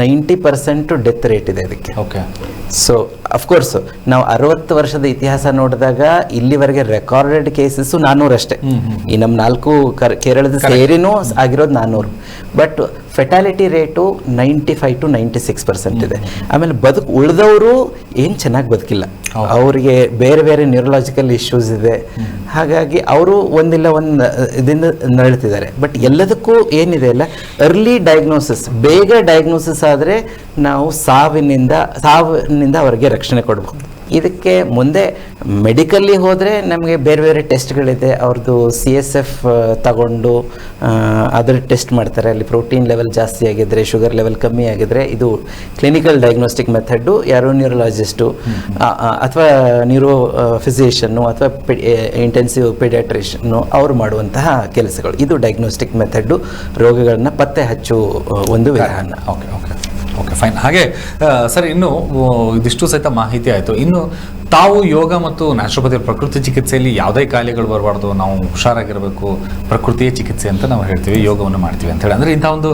ನೈಂಟಿ ಪರ್ಸೆಂಟು ಡೆತ್ ರೇಟ್ ಇದೆ ಅದಕ್ಕೆ ಓಕೆ ಸೊ ಅಫ್ಕೋರ್ಸ್ ನಾವು ಅರವತ್ತು ವರ್ಷದ ಇತಿಹಾಸ ನೋಡಿದಾಗ ಇಲ್ಲಿವರೆಗೆ ರೆಕಾರ್ಡೆಡ್ ಕೇಸಸ್ಸು ನಾನ್ನೂರಷ್ಟೇ ಹ್ಮ್. ಈ ನಮ್ಮ ನಾಲ್ಕು ಕರ್- ಕೇರಳದ ಸೇರಿನೂ ಆಗಿರೋದು ನಾನ್ನೂರು but fatality rate ninety five to ninety six percent ಇದೆ ಆಮೇಲೆ ಬದುಕು ಉಳಿದವರು ಏನು ಚೆನ್ನಾಗಿ ಬದುಕಿಲ್ಲ. ಅವರಿಗೆ ಬೇರೆ ಬೇರೆ ನ್ಯೂರಲಾಜಿಕಲ್ ಇಶ್ಯೂಸ್ ಇದೆ. ಹಾಗಾಗಿ ಅವರು ಒಂದಿಲ್ಲ ಒಂದು ಇದರಿಂದ ನಡೀತಿದ್ದಾರೆ ಬಟ್ ಎಲ್ಲದಕ್ಕೂ ಏನಿದೆ ಅಲ್ಲ ಅರ್ಲಿ ಡಯಾಗ್ನೋಸಿಸ್ ಬೇಗ ಡಯಾಗ್ನೋಸಿಸ್ ಆದರೆ ನಾವು ಸಾವಿನಿಂದ ಸಾವಿನಿಂದ ಅವರಿಗೆ ರಕ್ಷಣೆ. ಕೊಡಬಹುದು ಇದಕ್ಕೆ ಮುಂದೆ ಮೆಡಿಕಲ್ಲಿ ಹೋದರೆ ನಮಗೆ ಬೇರೆ ಬೇರೆ ಟೆಸ್ಟ್ಗಳಿದೆ. ಅವ್ರದ್ದು ಸಿ ಎಸ್ ಎಫ್ ತಗೊಂಡು ಅದರ ಟೆಸ್ಟ್ ಮಾಡ್ತಾರೆ. ಅಲ್ಲಿ ಪ್ರೋಟೀನ್ ಲೆವೆಲ್ ಜಾಸ್ತಿ ಆಗಿದ್ರೆ ಶುಗರ್ ಲೆವೆಲ್ ಕಮ್ಮಿ ಆಗಿದ್ರೆ ಇದು ಕ್ಲಿನಿಕಲ್ ಡಯಾಗ್ನೋಸ್ಟಿಕ್ ಮೆಥಡ್ಡು ಯಾರೋ ನ್ಯೂರಲಾಜಿಸ್ಟು ಅಥವಾ ನ್ಯೂರೋ ಫಿಸಿಷಿಯನ್ನು ಅಥವಾ ಇಂಟೆನ್ಸಿವ್ ಪಿಡಿಯಾಟ್ರಿಷನ್ನು ಅವರು ಮಾಡುವಂತಹ ಕೆಲಸಗಳು. ಇದು ಡಯಾಗ್ನೋಸ್ಟಿಕ್ ಮೆಥಡ್ಡು ರೋಗಗಳನ್ನ ಪತ್ತೆ ಹಚ್ಚು ಒಂದು ವಿಧಾನ. ಓಕೆ ಓಕೆ ಓಕೆ ಫೈನ್ ಹಾಗೆ ಸರ್, ಇನ್ನು ಇದಿಷ್ಟು ಸಹಿತ ಮಾಹಿತಿ ಆಯಿತು. ಇನ್ನು, ತಾವು ಯೋಗ ಮತ್ತು ನ್ಯಾಚುರೋಪತಿ ಪ್ರಕೃತಿ ಚಿಕಿತ್ಸೆಯಲ್ಲಿ ಯಾವುದೇ ಕಾಯಿಲೆಗಳು ಬರಬಾರ್ದು, ನಾವು ಹುಷಾರಾಗಿರಬೇಕು, ಪ್ರಕೃತಿಯ ಚಿಕಿತ್ಸೆ ಅಂತ ನಾವು ಹೇಳ್ತೀವಿ, ಯೋಗವನ್ನು ಮಾಡ್ತೀವಿ ಅಂತ ಹೇಳಿ. ಅಂದರೆ ಇಂಥ ಒಂದು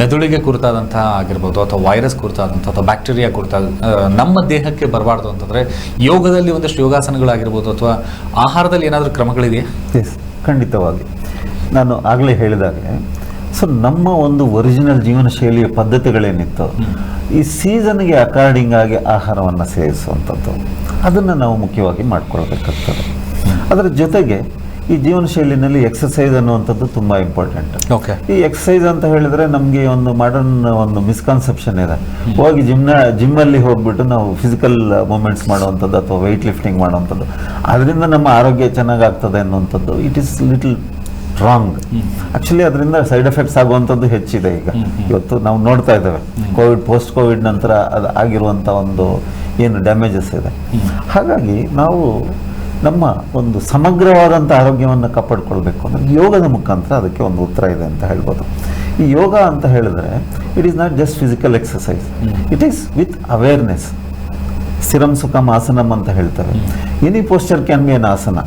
ಮೆದುಳಿಗೆ ಕುರಿತಾದಂತಹ ಆಗಿರ್ಬೋದು, ಅಥವಾ ವೈರಸ್ ಕುರಿತಾದಂಥ ಅಥವಾ ಬ್ಯಾಕ್ಟೀರಿಯಾ ಕುರಿತಾದ ನಮ್ಮ ದೇಹಕ್ಕೆ ಬರಬಾರ್ದು ಅಂತಂದರೆ, ಯೋಗದಲ್ಲಿ ಒಂದಷ್ಟು ಯೋಗಾಸನಗಳಾಗಿರ್ಬೋದು, ಅಥವಾ ಆಹಾರದಲ್ಲಿ ಏನಾದರೂ ಕ್ರಮಗಳಿದೆಯಾ? ಖಂಡಿತವಾಗಿ. ನಾನು ಆಗಲೇ ಹೇಳಿದಾಗೆ ಸೊ ನಮ್ಮ ಒಂದು ಒರಿಜಿನಲ್ ಜೀವನ ಶೈಲಿಯ ಪದ್ಧತಿಗಳೇನಿತ್ತು ಈ ಸೀಸನ್ಗೆ ಅಕಾರ್ಡಿಂಗ್ ಆಗಿ ಆಹಾರವನ್ನು ಸೇವಿಸುವಂಥದ್ದು ಅದನ್ನು ನಾವು ಮುಖ್ಯವಾಗಿ ಮಾಡ್ಕೊಳ್ಬೇಕಾಗ್ತದೆ. ಅದರ ಜೊತೆಗೆ ಈ ಜೀವನ ಶೈಲಿನಲ್ಲಿ ಎಕ್ಸಸೈಸ್ ಅನ್ನುವಂಥದ್ದು ತುಂಬ ಇಂಪಾರ್ಟೆಂಟ್ ಓಕೆ ಈ ಎಕ್ಸಸೈಸ್ ಅಂತ ಹೇಳಿದ್ರೆ ನಮಗೆ ಒಂದು ಮಾಡರ್ನ್ ಒಂದು ಮಿಸ್ಕನ್ಸೆಪ್ಷನ್ ಇದೆ. ಹೋಗಿ ಜಿಮ್ನ ಜಿಮ್ಮಲ್ಲಿ ಹೋಗ್ಬಿಟ್ಟು ನಾವು ಫಿಸಿಕಲ್ ಮೂಮೆಂಟ್ಸ್ ಮಾಡುವಂಥದ್ದು ಅಥವಾ ವೆಯ್ಟ್ ಲಿಫ್ಟಿಂಗ್ ಮಾಡುವಂಥದ್ದು. ಅದರಿಂದ ನಮ್ಮ ಆರೋಗ್ಯ ಚೆನ್ನಾಗಾಗ್ತದೆ ಅನ್ನುವಂಥದ್ದು. It is little wrong actually ಅದರಿಂದ ಸೈಡ್ ಎಫೆಕ್ಟ್ಸ್ ಆಗುವಂಥದ್ದು ಹೆಚ್ಚಿದೆ ಈಗ. ಇವತ್ತು ನಾವು ನೋಡ್ತಾ ಇದ್ದೇವೆ. ಕೋವಿಡ್ ಪೋಸ್ಟ್ ಕೋವಿಡ್ ನಂತರ ಅದು ಆಗಿರುವಂಥ ಒಂದು ಏನು ಡ್ಯಾಮೇಜಸ್ ಇದೆ. ಹಾಗಾಗಿ ನಾವು ನಮ್ಮ ಒಂದು ಸಮಗ್ರವಾದಂಥ ಆರೋಗ್ಯವನ್ನು ಕಾಪಾಡಿಕೊಳ್ಬೇಕು. ಅಂದರೆ ಯೋಗದ ಮುಖಾಂತರ ಅದಕ್ಕೆ ಒಂದು ಉತ್ತರ ಇದೆ ಅಂತ ಹೇಳ್ಬೋದು. ಈ ಯೋಗ ಅಂತ ಹೇಳಿದ್ರೆ it is not just physical exercise it is with awareness ಸ್ಥಿರಂ ಸುಖಮ್ ಆಸನಂ ಅಂತ ಹೇಳ್ತಾರೆ. Any posture can be an asana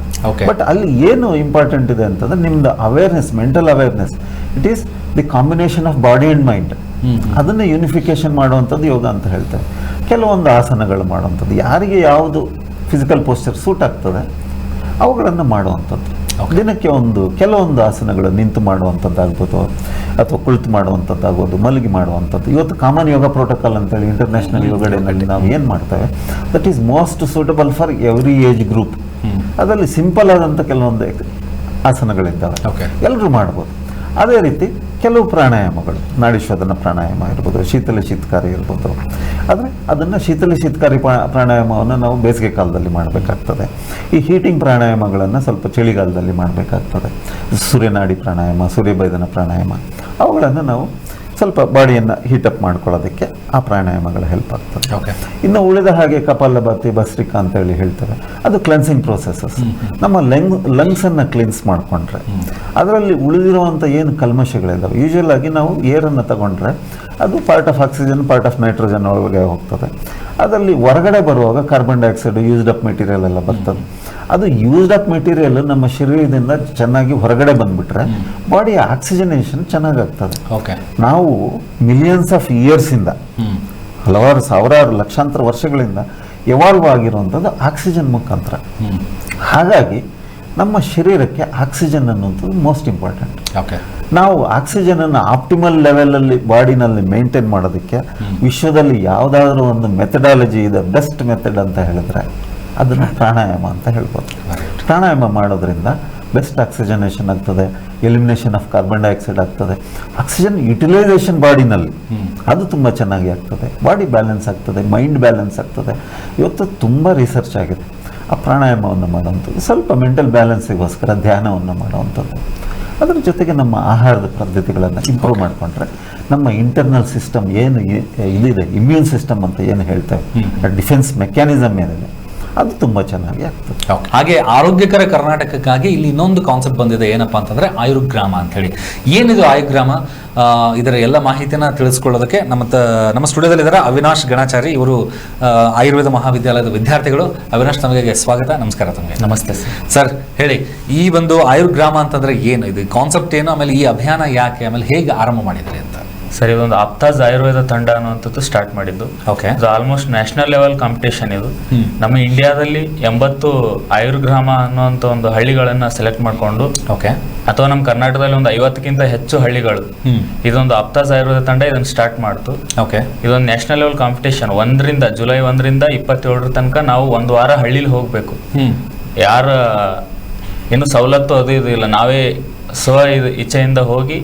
but ಅಲ್ಲಿ ಏನು ಇಂಪಾರ್ಟೆಂಟ್ ಇದೆ ಅಂತಂದ್ರೆ ನಿಮ್ದು awareness mental awareness it is the combination of body and mind ಅದನ್ನ ಯೂನಿಫಿಕೇಶನ್ ಮಾಡುವಂಥದ್ದು ಯೋಗ ಅಂತ ಹೇಳ್ತಾರೆ. ಕೆಲವೊಂದು ಆಸನಗಳು ಮಾಡುವಂಥದ್ದು. ಯಾರಿಗೆ ಯಾವುದು ಫಿಸಿಕಲ್ ಪೋಸ್ಚರ್ ಸೂಟ್ ಆಗ್ತದೆ ಅವುಗಳನ್ನು ಮಾಡುವಂಥದ್ದು. ದಿನಕ್ಕೆ ಒಂದು ಕೆಲವೊಂದು ಆಸನಗಳು ನಿಂತು ಮಾಡುವಂಥದ್ದಾಗ್ಬೋದು ಅಥವಾ ಕುಳಿತು ಮಾಡುವಂಥದ್ದಾಗ್ಬೋದು ಮಲಗಿ ಮಾಡುವಂಥದ್ದು ಇವತ್ತು ಕಾಮನ್ ಯೋಗ ಪ್ರೋಟೋಕಾಲ್ ಅಂತೇಳಿ ಇಂಟರ್ನ್ಯಾಷನಲ್ ಯೋಗ ಡೇನಲ್ಲಿ ನಾವು ಏನು ಮಾಡ್ತೇವೆ that is most suitable for every age group ಅದರಲ್ಲಿ ಸಿಂಪಲ್ ಆದಂಥ ಕೆಲವೊಂದು ಆಸನಗಳಿದ್ದಾವೆ. ಎಲ್ಲರೂ ಮಾಡ್ಬೋದು. ಅದೇ ರೀತಿ ಕೆಲವು ಪ್ರಾಣಾಯಾಮಗಳು ನಾಡಿಶ್ವದನ ಪ್ರಾಣಾಯಾಮ ಇರ್ಬೋದು, ಶೀತಲ ಶೀತಕಾರಿ ಇರ್ಬೋದು. ಆದರೆ ಅದನ್ನು ಶೀತಲ ಶೀತಕಾರಿ ಪ್ರಾ- ಪ್ರಾಣಾಯಾಮವನ್ನು ನಾವು ಬೇಸಿಗೆ ಕಾಲದಲ್ಲಿ ಮಾಡಬೇಕಾಗ್ತದೆ. ಈ ಹೀಟಿಂಗ್ ಪ್ರಾಣಾಯಾಮಗಳನ್ನು ಸ್ವಲ್ಪ ಚಳಿಗಾಲದಲ್ಲಿ ಮಾಡಬೇಕಾಗ್ತದೆ. ಸೂರ್ಯನಾಡಿ ಪ್ರಾಣಾಯಾಮ ಸೂರ್ಯಭೇದನ ಪ್ರಾಣಾಯಾಮ, ಅವುಗಳನ್ನು ನಾವು ಸ್ವಲ್ಪ ಬಾಡಿಯನ್ನು ಹೀಟಪ್ ಮಾಡ್ಕೊಳ್ಳೋದಕ್ಕೆ ಆ ಪ್ರಾಣಾಯಾಮಗಳು ಹೆಲ್ಪ್ ಆಗ್ತದೆ. ಓಕೆ ಇನ್ನು ಉಳಿದ ಹಾಗೆ ಕಪಾಲಭಾತಿ ಭಸ್ರಿಕಾ ಅಂತ ಹೇಳಿ ಹೇಳ್ತಾರೆ. ಅದು ಕ್ಲೆನ್ಸಿಂಗ್ ಪ್ರೊಸೆಸಸ್ ನಮ್ಮ ಲೆಂಗ್ ಲಂಗ್ಸನ್ನು ಕ್ಲೀನ್ಸ್ ಮಾಡಿಕೊಂಡ್ರೆ ಅದರಲ್ಲಿ ಉಳಿದಿರುವಂಥ ಏನು ಕಲ್ಮಶಗಳಿದ್ದಾವೆ ಯೂಶುವಲ್ ಆಗಿ ನಾವು ಏರನ್ನು ತಗೊಂಡ್ರೆ ಅದು part of oxygen part of nitrogen ಒಳಗೆ ಹೋಗ್ತದೆ. ಅದರಲ್ಲಿ ಹೊರಗಡೆ ಬರುವಾಗ carbon dioxide used up material ಎಲ್ಲ ಬರ್ತದೆ. ಅದು ಯೂಸ್ಡ್ ಅಪ್ ಮೆಟೀರಿಯಲ್ ನಮ್ಮ ಶರೀರದಿಂದ ಚೆನ್ನಾಗಿ ಹೊರಗಡೆ ಬಂದ್ಬಿಟ್ರೆ ಬಾಡಿ ಆಕ್ಸಿಜನೇಷನ್ ಚೆನ್ನಾಗಾಗ್ತದೆ. ಓಕೆ ನಾವು ಮಿಲಿಯನ್ಸ್ ಆಫ್ ಇಯರ್ಸಿಂದ ಹಲವಾರು ಸಾವಿರಾರು ಲಕ್ಷಾಂತರ ವರ್ಷಗಳಿಂದ ಎವಾಲ್ವ್ ಆಗಿರುವಂಥದ್ದು ಆಕ್ಸಿಜನ್ ಮುಖಾಂತರ. ಹಾಗಾಗಿ ನಮ್ಮ ಶರೀರಕ್ಕೆ ಆಕ್ಸಿಜನ್ ಅನ್ನುವಂಥದ್ದು ಮೋಸ್ಟ್ ಇಂಪಾರ್ಟೆಂಟ್ ಓಕೆ ನಾವು ಆಕ್ಸಿಜನನ್ನು ಆಪ್ಟಿಮಲ್ ಲೆವೆಲಲ್ಲಿ ಬಾಡಿನಲ್ಲಿ ಮೇಂಟೈನ್ ಮಾಡೋದಕ್ಕೆ ವಿಶ್ವದಲ್ಲಿ ಯಾವುದಾದ್ರೂ ಒಂದು ಮೆಥಡಾಲಜಿ ಇದೆ ಬೆಸ್ಟ್ ಮೆಥಡ್ ಅಂತ ಹೇಳಿದ್ರೆ ಅದನ್ನು ಪ್ರಾಣಾಯಾಮ ಅಂತ ಹೇಳ್ಬೋದು. ಪ್ರಾಣಾಯಾಮ ಮಾಡೋದ್ರಿಂದ ಬೆಸ್ಟ್ ಆಕ್ಸಿಜನೇಷನ್ ಆಗ್ತದೆ ಎಲಿಮಿನೇಷನ್ ಆಫ್ ಕಾರ್ಬನ್ ಡೈಆಕ್ಸೈಡ್ ಆಗ್ತದೆ. ಆಕ್ಸಿಜನ್ ಯುಟಿಲೈಸೇಷನ್ ಬಾಡಿನಲ್ಲಿ ಅದು ತುಂಬ ಚೆನ್ನಾಗಿ ಆಗ್ತದೆ. ಬಾಡಿ ಬ್ಯಾಲೆನ್ಸ್ ಆಗ್ತದೆ ಮೈಂಡ್ ಬ್ಯಾಲೆನ್ಸ್ ಆಗ್ತದೆ. ಇವತ್ತು ತುಂಬ ರಿಸರ್ಚ್ ಆಗಿದೆ. ಆ ಪ್ರಾಣಾಯಾಮವನ್ನು ಮಾಡುವಂಥದ್ದು ಸ್ವಲ್ಪ ಮೆಂಟಲ್ ಬ್ಯಾಲೆನ್ಸಿಗೋಸ್ಕರ ಧ್ಯಾನವನ್ನು ಮಾಡುವಂಥದ್ದು. ಅದರ ಜೊತೆಗೆ ನಮ್ಮ ಆಹಾರದ ಪದ್ಧತಿಗಳನ್ನು ಇಂಪ್ರೂವ್ ಮಾಡಿಕೊಂಡ್ರೆ ನಮ್ಮ ಇಂಟರ್ನಲ್ ಸಿಸ್ಟಮ್ ಏನು ಇಲ್ಲಿದೆ ಇದಿದೆ ಇಮ್ಯೂನ್ ಸಿಸ್ಟಮ್ ಅಂತ ಏನು ಹೇಳ್ತೇವೆ. ಡಿಫೆನ್ಸ್ ಮೆಕ್ಯಾನಿಸಮ್ ಏನಿದೆ ಅದು ತುಂಬ ಚೆನ್ನಾಗಿ ಆಗ್ತದೆ. ಹಾಗೆ ಆರೋಗ್ಯಕರ ಕರ್ನಾಟಕಕ್ಕಾಗಿ ಇಲ್ಲಿ ಇನ್ನೊಂದು ಕಾನ್ಸೆಪ್ಟ್ ಬಂದಿದೆ ಏನಪ್ಪಾ ಅಂತಂದ್ರೆ ಆಯುರ್ಗ್ರಾಮ ಅಂತ ಹೇಳಿ ಏನಿದು ಆಯುರ್ಗ್ರಾಮ? ಇದರ ಎಲ್ಲ ಮಾಹಿತಿನ ತಿಳಿಸ್ಕೊಳ್ಳೋದಕ್ಕೆ ನಮ್ಮ ನಮ್ಮ ಸ್ಟುಡಿಯೋದಲ್ಲಿ ಸ್ಟುಡಿಯೋದಲ್ಲಿದ್ದಾರೆ ಅವಿನಾಶ್ ಗಣಾಚಾರಿ. ಇವರು ಆಯುರ್ವೇದ ಮಹಾವಿದ್ಯಾಲಯದ ವಿದ್ಯಾರ್ಥಿಗಳು. ಅವಿನಾಶ್ ತಮಗೆ ಸ್ವಾಗತ ನಮಸ್ಕಾರ ತಮಗೆ. ನಮಸ್ತೆ ಸರ್. ಸರ್ ಹೇಳಿ ಈ ಒಂದು ಆಯುರ್ಗ್ರಾಮ ಅಂತಂದ್ರೆ ಏನು? ಇದು ಕಾನ್ಸೆಪ್ಟ್ ಏನು? ಆಮೇಲೆ ಈ ಅಭಿಯಾನ ಯಾಕೆ? ಆಮೇಲೆ ಹೇಗೆ ಆರಂಭ ಮಾಡಿದ್ರಿ ಅಂತ? ಸರ್ ಇದೊಂದು ಆಪ್ತಾಜ್ ಆಯುರ್ವೇದ ತಂಡ ಅನ್ನುವಂಥದ್ದು ಸ್ಟಾರ್ಟ್ ಮಾಡಿದ್ದು. ಓಕೆ ಇದು ಆಲ್ಮೋಸ್ಟ್ ನ್ಯಾಷನಲ್ ಲೆವೆಲ್ ಕಾಂಪಿಟೇಷನ್ ಇದು. ನಮ್ಮ ಇಂಡಿಯಾದಲ್ಲಿ ಎಂಬತ್ತು ಆಯುರ್ಗ್ರಾಮ ಅನ್ನುವಂಥ ಒಂದು ಹಳ್ಳಿಗಳನ್ನ ಸೆಲೆಕ್ಟ್ ಮಾಡಿಕೊಂಡು ಓಕೆ ಅಥವಾ ನಮ್ಮ ಕರ್ನಾಟಕದಲ್ಲಿ ಒಂದು ಐವತ್ತಕ್ಕಿಂತ ಹೆಚ್ಚು ಹಳ್ಳಿಗಳು. ಇದೊಂದು ಆಪ್ತಾಜ್ ಆಯುರ್ವೇದ ತಂಡ ಇದನ್ನು ಸ್ಟಾರ್ಟ್ ಮಾಡ್ತು. ಓಕೆ ಇದೊಂದು ನ್ಯಾಷನಲ್ ಲೆವೆಲ್ ಕಾಂಪಿಟೇಷನ್ ಒಂದರಿಂದ ಜುಲೈ ಒಂದರಿಂದ ಇಪ್ಪತ್ತೇಳರ ತನಕ ನಾವು ಒಂದು ವಾರ ಹಳ್ಳಿಲಿ ಹೋಗಬೇಕು. ಯಾರ ಏನು ಸವಲತ್ತು ಅದು ಇದು ಇಲ್ಲ. ನಾವೇ ಸ್ವ ಇದು ಇಚ್ಛೆಯಿಂದ ಹೋಗಿ.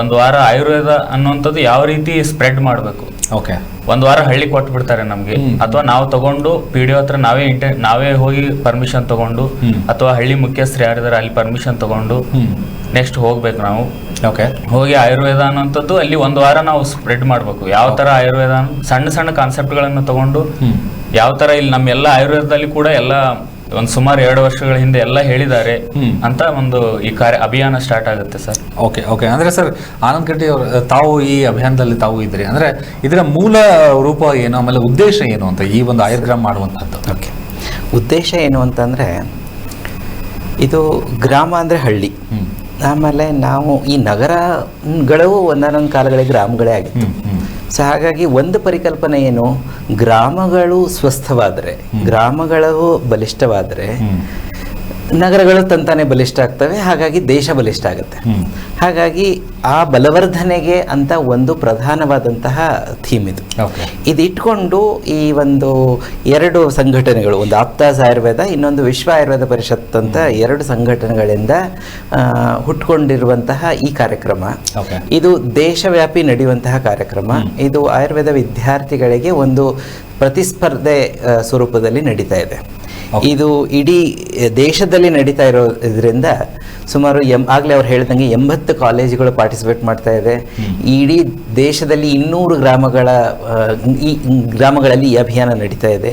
ಒಂದು ವಾರ ಆಯುರ್ವೇದ ಅನ್ನುವಂಥದ್ದು ಯಾವ ರೀತಿ ಸ್ಪ್ರೆಡ್ ಮಾಡಬೇಕು? ಓಕೆ. ಒಂದು ವಾರ ಹಳ್ಳಿ ಕೊಟ್ಟು ಬಿಡ್ತಾರೆ ನಮಗೆ ಅಥವಾ ನಾವು ತಗೊಂಡು ಪಿ ಡಿ ಹತ್ರ ನಾವೇ ಇಂಟೆ ನಾವೇ ಹೋಗಿ ಪರ್ಮಿಷನ್ ತಗೊಂಡು ಅಥವಾ ಹಳ್ಳಿ ಮುಖ್ಯಸ್ಥರು ಯಾರಿದ್ದಾರೆ ಅಲ್ಲಿ ಪರ್ಮಿಷನ್ ತಗೊಂಡು ನೆಕ್ಸ್ಟ್ ಹೋಗ್ಬೇಕು ನಾವು. ಓಕೆ. ಹೋಗಿ ಆಯುರ್ವೇದ ಅನ್ನೋಂಥದ್ದು ಅಲ್ಲಿ ಒಂದು ವಾರ ನಾವು ಸ್ಪ್ರೆಡ್ ಮಾಡಬೇಕು. ಯಾವ ಥರ ಆಯುರ್ವೇದ ಸಣ್ಣ ಸಣ್ಣ ಕಾನ್ಸೆಪ್ಟ್ಗಳನ್ನು ತಗೊಂಡು ಯಾವ ಥರ ಇಲ್ಲಿ ನಮ್ಮ ಎಲ್ಲ ಆಯುರ್ವೇದದಲ್ಲಿ ಕೂಡ ಎಲ್ಲ ಒಂದು ಸುಮಾರು ಎರಡು ವರ್ಷಗಳ ಹಿಂದೆ ಎಲ್ಲ ಹೇಳಿದ್ದಾರೆ ಹ್ಮ್. ಅಂತ ಒಂದು ಈ ಕಾರ್ಯ ಅಭಿಯಾನ ಸ್ಟಾರ್ಟ್ ಆಗುತ್ತೆ ಸರ್. Okay okay. ಅಂದ್ರೆ ಸರ್ ಆನಂದ್ ಕಟ್ಟಿ ಅವರು ತಾವು ಈ ಅಭಿಯಾನದಲ್ಲಿ ತಾವು ಇದ್ರಿ ಅಂದ್ರೆ ಇದರ ಮೂಲ ರೂಪ ಏನು ಆಮೇಲೆ ಉದ್ದೇಶ ಏನು ಅಂತ ಈ ಒಂದು ಆಯುರ್ಗ್ರಾಮ್ ಮಾಡುವಂತಹದ್ದು? ಓಕೆ. ಉದ್ದೇಶ ಏನು ಅಂತಂದ್ರೆ ಇದು ಗ್ರಾಮ ಅಂದ್ರೆ ಹಳ್ಳಿ. ಹ್ಮ್. ಆಮೇಲೆ ನಾವು ಈ ನಗರಗಳು ಒಂದೊಂದು ಕಾಲಗಳಿಗೆ ಗ್ರಾಮಗಳೇ ಆಗಿತ್ತು. ಸೊ ಹಾಗಾಗಿ ಒಂದು ಪರಿಕಲ್ಪನೆ ಏನು? ಗ್ರಾಮಗಳು ಸ್ವಸ್ಥವಾದರೆ ಗ್ರಾಮಗಳು ಬಲಿಷ್ಠವಾದರೆ ನಗರಗಳು ತಂತಾನೆ ಬಲಿಷ್ಠ ಆಗ್ತವೆ ಹಾಗಾಗಿ ದೇಶ ಬಲಿಷ್ಠ ಆಗುತ್ತೆ ಹಾಗಾಗಿ ಆ ಬಲವರ್ಧನೆಗೆ ಅಂತ ಒಂದು ಪ್ರಧಾನವಾದಂತಹ ಥೀಮ್ ಇದು. ಓಕೆ. ಇದಿಟ್ಕೊಂಡು ಈ ಒಂದು ಎರಡು ಸಂಘಟನೆಗಳು ಒಂದು ಆಪ್ತಾಸ್ ಆಯುರ್ವೇದ ಇನ್ನೊಂದು ವಿಶ್ವ ಆಯುರ್ವೇದ ಪರಿಷತ್ ಅಂತ ಎರಡು ಸಂಘಟನೆಗಳಿಂದ ಹುಟ್ಕೊಂಡಿರುವಂತಹ ಈ ಕಾರ್ಯಕ್ರಮ. ಇದು ದೇಶವ್ಯಾಪಿ ನಡೆಯುವಂತಹ ಕಾರ್ಯಕ್ರಮ. ಇದು ಆಯುರ್ವೇದ ವಿದ್ಯಾರ್ಥಿಗಳಿಗೆ ಒಂದು ಪ್ರತಿಸ್ಪರ್ಧೆ ಸ್ವರೂಪದಲ್ಲಿ ನಡೀತಾ ಇದೆ. ಇದು ಇಡೀ ದೇಶದಲ್ಲಿ ನಡೀತಾ ಇರೋದ್ರಿಂದ ಸುಮಾರು ಎಂ ಆಗಲೇ ಅವ್ರು ಹೇಳ್ದಂಗೆ ಎಂಬತ್ತು ಕಾಲೇಜುಗಳು ಪಾರ್ಟಿಸಿಪೇಟ್ ಮಾಡ್ತಾ ಇದೆ. ಇಡೀ ದೇಶದಲ್ಲಿ ಇನ್ನೂರು ಗ್ರಾಮಗಳ ಈ ಗ್ರಾಮಗಳಲ್ಲಿ ಈ ಅಭಿಯಾನ ನಡೀತಾ ಇದೆ.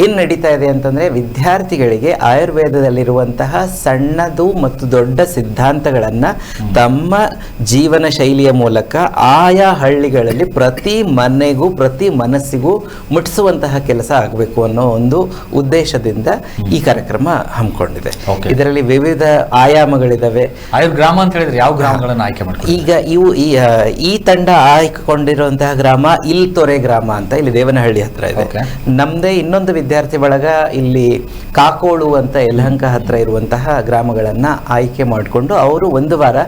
ಏನು ನಡೀತಾ ಇದೆ ಅಂತಂದರೆ ವಿದ್ಯಾರ್ಥಿಗಳಿಗೆ ಆಯುರ್ವೇದದಲ್ಲಿರುವಂತಹ ಸಣ್ಣದು ಮತ್ತು ದೊಡ್ಡ ಸಿದ್ಧಾಂತಗಳನ್ನು ತಮ್ಮ ಜೀವನ ಶೈಲಿಯ ಮೂಲಕ ಆಯಾ ಹಳ್ಳಿಗಳಲ್ಲಿ ಪ್ರತಿ ಮನೆಗೂ ಪ್ರತಿ ಮನಸ್ಸಿಗೂ ಮುಟ್ಟಿಸುವಂತಹ ಕೆಲಸ ಆಗಬೇಕು ಅನ್ನೋ ಒಂದು ಉದ್ದೇಶದಿಂದ ಈ ಕಾರ್ಯಕ್ರಮ ಹಮ್ಮಿಕೊಂಡಿದೆ. ಇದರಲ್ಲಿ ವಿವಿಧ ಆಯಾಮಗಳಿದಾವೆ. ಆಯುರ್ ಗ್ರಾಮ ಅಂತ ಹೇಳಿದ್ರೆ ಯಾವ ಗ್ರಾಮಗಳನ್ನು ಆಯ್ಕೆ ಮಾಡಿ ಈಗ ಇವು ಈ ತಂಡ ಆಯ್ಕೊಂಡಿರುವಂತಹ ಗ್ರಾಮ ಇಲ್ ತೊರೆ ಗ್ರಾಮ ಅಂತ ಇಲ್ಲಿ ದೇವನಹಳ್ಳಿ ಹತ್ರ ಇದೆ. ನಮ್ದೇ ಇನ್ನೊಂದು ವಿದ್ಯಾರ್ಥಿ ಬಳಗ ಇಲ್ಲಿ ಕಾಕೋಳು ಅಂತ ಯಲಹಂಕ ಹತ್ರ ಇರುವಂತಹ ಗ್ರಾಮಗಳನ್ನ ಆಯ್ಕೆ ಮಾಡಿಕೊಂಡು ಅವರು ಒಂದು ವಾರ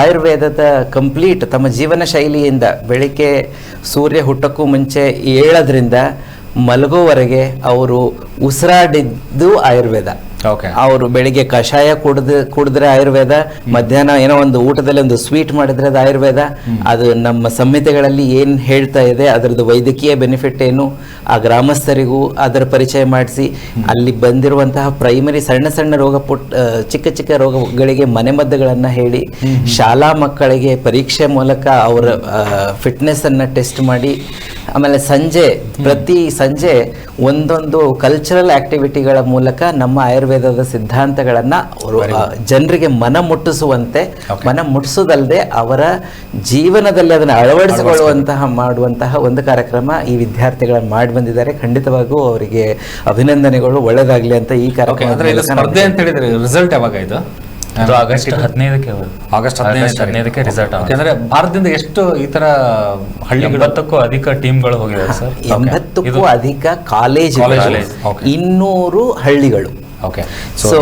ಆಯುರ್ವೇದದ ಕಂಪ್ಲೀಟ್ ತಮ್ಮ ಜೀವನ ಶೈಲಿಯಿಂದ ಬೆಳಿಗ್ಗೆ ಸೂರ್ಯ ಹುಟ್ಟಕ್ಕೂ ಮುಂಚೆ ಏಳೋದ್ರಿಂದ ಮಲಗೋವರೆಗೆ ಅವರು ಉಸಿರಾಡಿದ್ದು ಆಯುರ್ವೇದ. ಓಕೆ ಅವರು ಬೆಳಿಗ್ಗೆ ಕಷಾಯ ಕುಡ್ದು ಕುಡಿದ್ರೆ ಆಯುರ್ವೇದ ಮಧ್ಯಾಹ್ನ ಏನೋ ಒಂದು ಊಟದಲ್ಲಿ ಒಂದು ಸ್ವೀಟ್ ಮಾಡಿದ್ರೆ ಅದು ಆಯುರ್ವೇದ. ಅದು ನಮ್ಮ ಸಂಹಿತೆಗಳಲ್ಲಿ ಏನ್ ಹೇಳ್ತಾ ಇದೆ ಅದರದ್ದು ವೈದ್ಯಕೀಯ ಬೆನಿಫಿಟ್ ಏನು? ಆ ಗ್ರಾಮಸ್ಥರಿಗೂ ಅದರ ಪರಿಚಯ ಮಾಡಿಸಿ. ಅಲ್ಲಿ ಬಂದಿರುವಂತಹ ಪ್ರೈಮರಿ ಸಣ್ಣ ಸಣ್ಣ ರೋಗ ಪುಟ್ಟ ಚಿಕ್ಕ ಚಿಕ್ಕ ರೋಗಗಳಿಗೆ ಮನೆಮದ್ದುಗಳನ್ನು ಹೇಳಿ ಶಾಲಾ ಮಕ್ಕಳಿಗೆ ಪರೀಕ್ಷೆ ಮೂಲಕ ಅವರ ಫಿಟ್ನೆಸ್ ಅನ್ನ ಟೆಸ್ಟ್ ಮಾಡಿ. ಆಮೇಲೆ ಸಂಜೆ ಪ್ರತಿ ಸಂಜೆ ಒಂದೊಂದು ಕಲ್ಚರಲ್ ಆಕ್ಟಿವಿಟಿಗಳ ಮೂಲಕ ನಮ್ಮ ಆಯುರ್ವೇದದ ಸಿದ್ಧಾಂತಗಳನ್ನು ಜನರಿಗೆ ಮನ ಮುಟ್ಟಿಸುವಂತೆ ಮನ ಮುಟ್ಟಿಸೋದಲ್ಲದೆ ಅವರ ಜೀವನದಲ್ಲಿ ಅದನ್ನು ಅಳವಡಿಸಿಕೊಳ್ಳುವಂತಹ ಮಾಡುವಂತಹ ಒಂದು ಕಾರ್ಯಕ್ರಮ ಈ ವಿದ್ಯಾರ್ಥಿಗಳನ್ನು ಮಾಡಿ ಬಂದಿದ್ದಾರೆ. ಖಂಡಿತವಾಗೂ ಅವರಿಗೆ ಅಭಿನಂದನೆಗಳು ಒಳ್ಳೆದಾಗ್ಲಿ ಅಂತ ಈ ಓಕೆ ಅಂದ್ರೆ ಇದು ಕಾರ್ಯಕ್ರಮ ಸ್ಪರ್ಧೆ ಅಂತ ಹೇಳಿದ್ರೆ ರಿಸಲ್ಟ್ ಯಾವಾಗ ಇದು? ಆಗಸ್ಟ್ ಹದಿನೈದಕ್ಕೆ ಆಗಸ್ಟ್ ಹದಿನೈದಕ್ಕೆ. ರಿಸಲ್ಟ್ ಅಂದ್ರೆ ಭಾರತದಿಂದ ಎಷ್ಟು ಈ ತರ ಹಳ್ಳಿಗಳು ಎಂಬತ್ತಕ್ಕೂ ಅಧಿಕ ಟೀಮ್ಗಳು ಹೋಗಿದ್ದಾರೆ ಸರ್. ಎಂಬತ್ತಕ್ಕೂ ಅಧಿಕ ಕಾಲೇಜ್. ಇನ್ನೂರು ಹಳ್ಳಿಗಳು. ಓಕೆ ಸೊ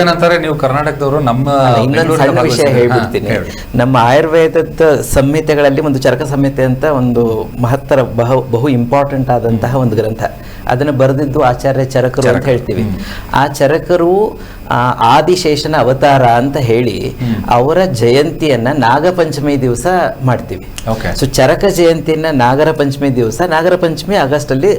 ಏನಂತಾರೆ ನೀವು ಕರ್ನಾಟಕದವರು ನಮ್ಮ ಇನ್ನೊಂದು ಸಣ್ಣ ವಿಷಯ ಹೇಳ್ಬಿಡ್ತೀನಿ. ನಮ್ಮ ಆಯುರ್ವೇದದ ಸಂಹಿತೆಗಳಲ್ಲಿ ಒಂದು ಚರಕ ಸಂಹಿತೆ ಅಂತ ಒಂದು ಮಹತ್ತರ ಬಹು ಬಹು ಇಂಪಾರ್ಟೆಂಟ್ ಆದಂತಹ ಒಂದು ಗ್ರಂಥ. ಅದನ್ನು ಬರೆದಿದ್ದು ಆಚಾರ್ಯ ಚರಕರು ಅಂತ ಹೇಳ್ತೀವಿ. ಆ ಚರಕರು ಆದಿಶೇಷನ ಅವತಾರ ಅಂತ ಹೇಳಿ ಅವರ ಜಯಂತಿಯನ್ನ ನಾಗಪಂಚಮಿ ದಿವಸ ಮಾಡ್ತೀವಿ. ಸೊ ಚರಕ ಜಯಂತಿಯನ್ನ ನಾಗರ ಪಂಚಮಿ ದಿವಸ ನಾಗರ ಪಂಚಮಿ ಆಗಸ್ಟ್ ಅಲ್ಲಿ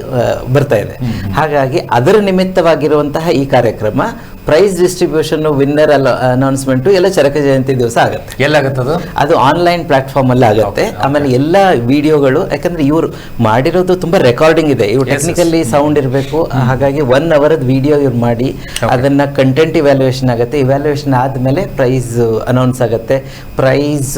ಬರ್ತಾ ಇದೆ. ಹಾಗಾಗಿ ಅದರ ನಿಮಿತ್ತವಾಗಿರುವಂತಹ ಈ ಕಾರ್ಯಕ್ರಮ ಪ್ರೈಸ್ ಡಿಸ್ಟ್ರಿಬ್ಯೂಷನ್ ವಿನ್ನರ್ ಅನೌನ್ಸ್ಮೆಂಟ್ ಎಲ್ಲ ಚರಕ ಜಯಂತಿ ದಿವಸ ಆಗುತ್ತೆ. ಎಲ್ಲಾಗತ್ತದು ಅದು? ಆನ್ಲೈನ್ ಪ್ಲಾಟ್ಫಾರ್ಮ್ ಅಲ್ಲಿ ಆಗುತ್ತೆ. ಆಮೇಲೆ ಎಲ್ಲ ವಿಡಿಯೋಗಳು ಯಾಕಂದ್ರೆ ಇವರು ಮಾಡಿರೋದು ತುಂಬಾ ರೆಕಾರ್ಡಿಂಗ್ ಇದೆ. ಇವ್ರು. ಟೆಕ್ನಿಕಲಿ ಸೌಂಡ್ ಇರಬೇಕು. ಹಾಗಾಗಿ ಒನ್ ಅವರ್ ವಿಡಿಯೋ ಇವ್ರು ಮಾಡಿ ಅದನ್ನ ಕಂಟೆಂಟ್ ಇವ್ಯಾಲ್ಯೂಯೇಷನ್ ಆಗುತ್ತೆ. ಇವ್ಯಾಲ್ಯೂಯೇಷನ್ ಆದಮೇಲೆ ಪ್ರೈಸ್ ಅನೌನ್ಸ್ ಆಗುತ್ತೆ. ಪ್ರೈಸ್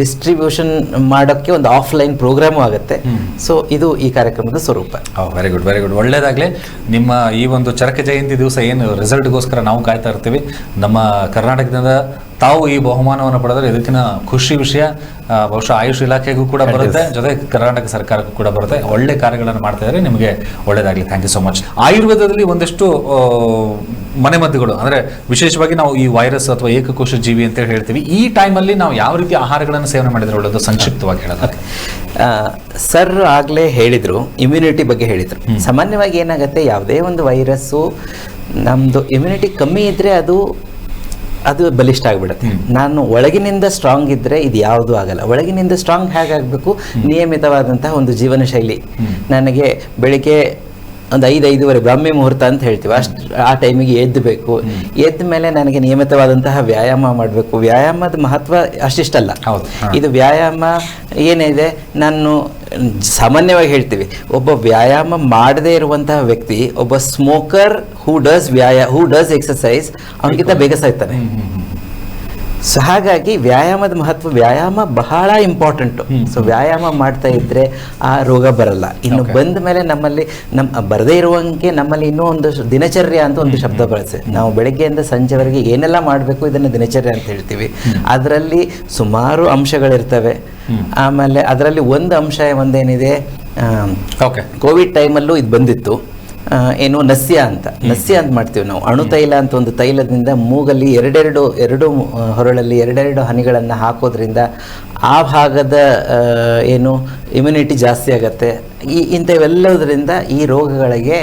ಡಿಸ್ಟ್ರಿಬ್ಯೂಷನ್ ಮಾಡೋಕ್ಕೆ ಒಂದು ಆಫ್ಲೈನ್ ಪ್ರೋಗ್ರಾಮು ಆಗುತ್ತೆ. ಸೊ ಇದು ಈ ಕಾರ್ಯಕ್ರಮದ ಸ್ವರೂಪ. ವೆರಿ ಗುಡ್ ವೆರಿ ಗುಡ್ ಒಳ್ಳೇದಾಗಲಿ. ನಿಮ್ಮ ಈ ಒಂದು ಚರಕ ಜಯಂತಿ ದಿವಸ ಏನು ರಿಸಲ್ಟ್ಗೋಸ್ಕರ ನಾವು ಕಾಯ್ತಾ ಇರ್ತೀವಿ. ನಮ್ಮ ಕರ್ನಾಟಕದಿಂದ ತಾವು ಈ ಬಹುಮಾನವನ್ನು ಪಡೆದರೆ ಇದಕ್ಕಿನ ಖುಷಿ ವಿಷಯ ಬಹುಶಃ ಆಯುಷ್ ಇಲಾಖೆಗೂ ಕೂಡ ಬರುತ್ತೆ ಜೊತೆ ಕರ್ನಾಟಕ ಸರ್ಕಾರಕ್ಕೂ ಕೂಡ ಬರುತ್ತೆ. ಒಳ್ಳೆ ಕಾರ್ಯಗಳನ್ನು ಮಾಡ್ತಾ ಇದ್ದಾರೆ ನಿಮಗೆ ಒಳ್ಳೇದಾಗಲಿ. ಥ್ಯಾಂಕ್ ಯು ಸೊ ಮಚ್ ಆಯುರ್ವೇದದಲ್ಲಿ ಒಂದಷ್ಟು ಮನೆಮದ್ದುಗಳು ಅಂದರೆ ವಿಶೇಷವಾಗಿ ನಾವು ಈ ವೈರಸ್ ಅಥವಾ ಏಕಕೋಶ ಜೀವಿ ಅಂತ ಹೇಳ್ತೀವಿ. ಈ ಟೈಮಲ್ಲಿ ನಾವು ಯಾವ ರೀತಿ ಆಹಾರಗಳನ್ನು ಸೇವನೆ ಮಾಡಿದರೆ ಒಳ್ಳೆಯದು ಸಂಕ್ಷಿಪ್ತವಾಗಿ ಹೇಳೋದಾದ್ರೆ. ಸರ್ ಆಗಲೇ ಹೇಳಿದರು ಇಮ್ಯುನಿಟಿ ಬಗ್ಗೆ ಹೇಳಿದರು. ಸಾಮಾನ್ಯವಾಗಿ ಏನಾಗುತ್ತೆ ಯಾವುದೇ ಒಂದು ವೈರಸ್ಸು ನಮ್ಮದು ಇಮ್ಯುನಿಟಿ ಕಮ್ಮಿ ಇದ್ದರೆ ಅದು ಅದು ಬಲಿಷ್ಠ ಆಗ್ಬಿಡುತ್ತೆ. ನಾನು ಒಳಗಿನಿಂದ ಸ್ಟ್ರಾಂಗ್ ಇದ್ರೆ ಇದು ಯಾವುದು ಆಗಲ್ಲ. ಒಳಗಿನಿಂದ ಸ್ಟ್ರಾಂಗ್ ಹೇಗಾಗಬೇಕು? ನಿಯಮಿತವಾದಂತಹ ಒಂದು ಜೀವನ ಶೈಲಿ ನನಗೆ ಬೆಳಿಗ್ಗೆ ಒಂದು ಐದು ಐದುವರೆ ಬ್ರಾಹ್ಮಿ ಮುಹೂರ್ತ ಅಂತ ಹೇಳ್ತೀವಿ. ಅಷ್ಟು ಆ ಟೈಮಿಗೆ ಎದ್ದಬೇಕು ಎದ್ದ ಮೇಲೆ ನನಗೆ ನಿಯಮಿತವಾದಂತಹ ವ್ಯಾಯಾಮ ಮಾಡಬೇಕು. ವ್ಯಾಯಾಮದ ಮಹತ್ವ ಅಷ್ಟಿಷ್ಟಲ್ಲ ಹೌದು, ಇದು ವ್ಯಾಯಾಮ ಏನಿದೆ? ನಾನು ಸಾಮಾನ್ಯವಾಗಿ ಹೇಳ್ತೀವಿ. ಒಬ್ಬ ವ್ಯಾಯಾಮ ಮಾಡದೇ ಇರುವಂತಹ ವ್ಯಕ್ತಿ ಒಬ್ಬ ಸ್ಮೋಕರ್ ಹೂ ಡಸ್ ವ್ಯಾಯಾ ಹೂ ಡಸ್ ಎಕ್ಸಸೈಸ್ ಅವನಿಗಿಂತ ಬೇಗ ಸಾಯ್ತಾನೆ. ಸೊ ಹಾಗಾಗಿ ವ್ಯಾಯಾಮದ ಮಹತ್ವ ವ್ಯಾಯಾಮ ಬಹಳ ಇಂಪಾರ್ಟೆಂಟ್ ಸೊ ವ್ಯಾಯಾಮ ಮಾಡ್ತಾ ಇದ್ರೆ ಆ ರೋಗ ಬರಲ್ಲ. ಇನ್ನು. ಬಂದ ಮೇಲೆ ನಮ್ಮಲ್ಲಿ ನಮ್ಮ ಬರದೇ ಇರುವಂಗೆ ನಮ್ಮಲ್ಲಿ ಇನ್ನೂ ಒಂದು ದಿನಚರ್ಯ ಅಂತ ಒಂದು ಶಬ್ದ ಬಳಸಿ ನಾವು ಬೆಳಗ್ಗೆಯಿಂದ ಸಂಜೆವರೆಗೆ ಏನೆಲ್ಲ ಮಾಡಬೇಕು ಇದನ್ನು ದಿನಚರ್ಯ ಅಂತ ಹೇಳ್ತೀವಿ. ಅದರಲ್ಲಿ ಸುಮಾರು ಅಂಶಗಳಿರ್ತವೆ. ಆಮೇಲೆ ಅದರಲ್ಲಿ ಒಂದು ಅಂಶ ಒಂದೇನಿದೆ ಓಕೆ ಕೋವಿಡ್ ಟೈಮಲ್ಲೂ ಇದು ಬಂದಿತ್ತು. ಏನು ನಸ್ಯ ಅಂತ. ನಸ್ಯ ಅಂತ ಮಾಡ್ತೀವಿ ನಾವು. ಅಣು ತೈಲ ಅಂತ ಒಂದು ತೈಲದಿಂದ ಮೂಗಲ್ಲಿ ಎರಡೆರಡು ಎರಡು ಹೊರಳಲ್ಲಿ ಎರಡೆರಡು ಹನಿಗಳನ್ನು ಹಾಕೋದ್ರಿಂದ ಆ ಭಾಗದ ಏನು ಇಮ್ಯುನಿಟಿ ಜಾಸ್ತಿ ಆಗತ್ತೆ. ಈ ಇಂಥವೆಲ್ಲದರಿಂದ ಈ ರೋಗಗಳಿಗೆ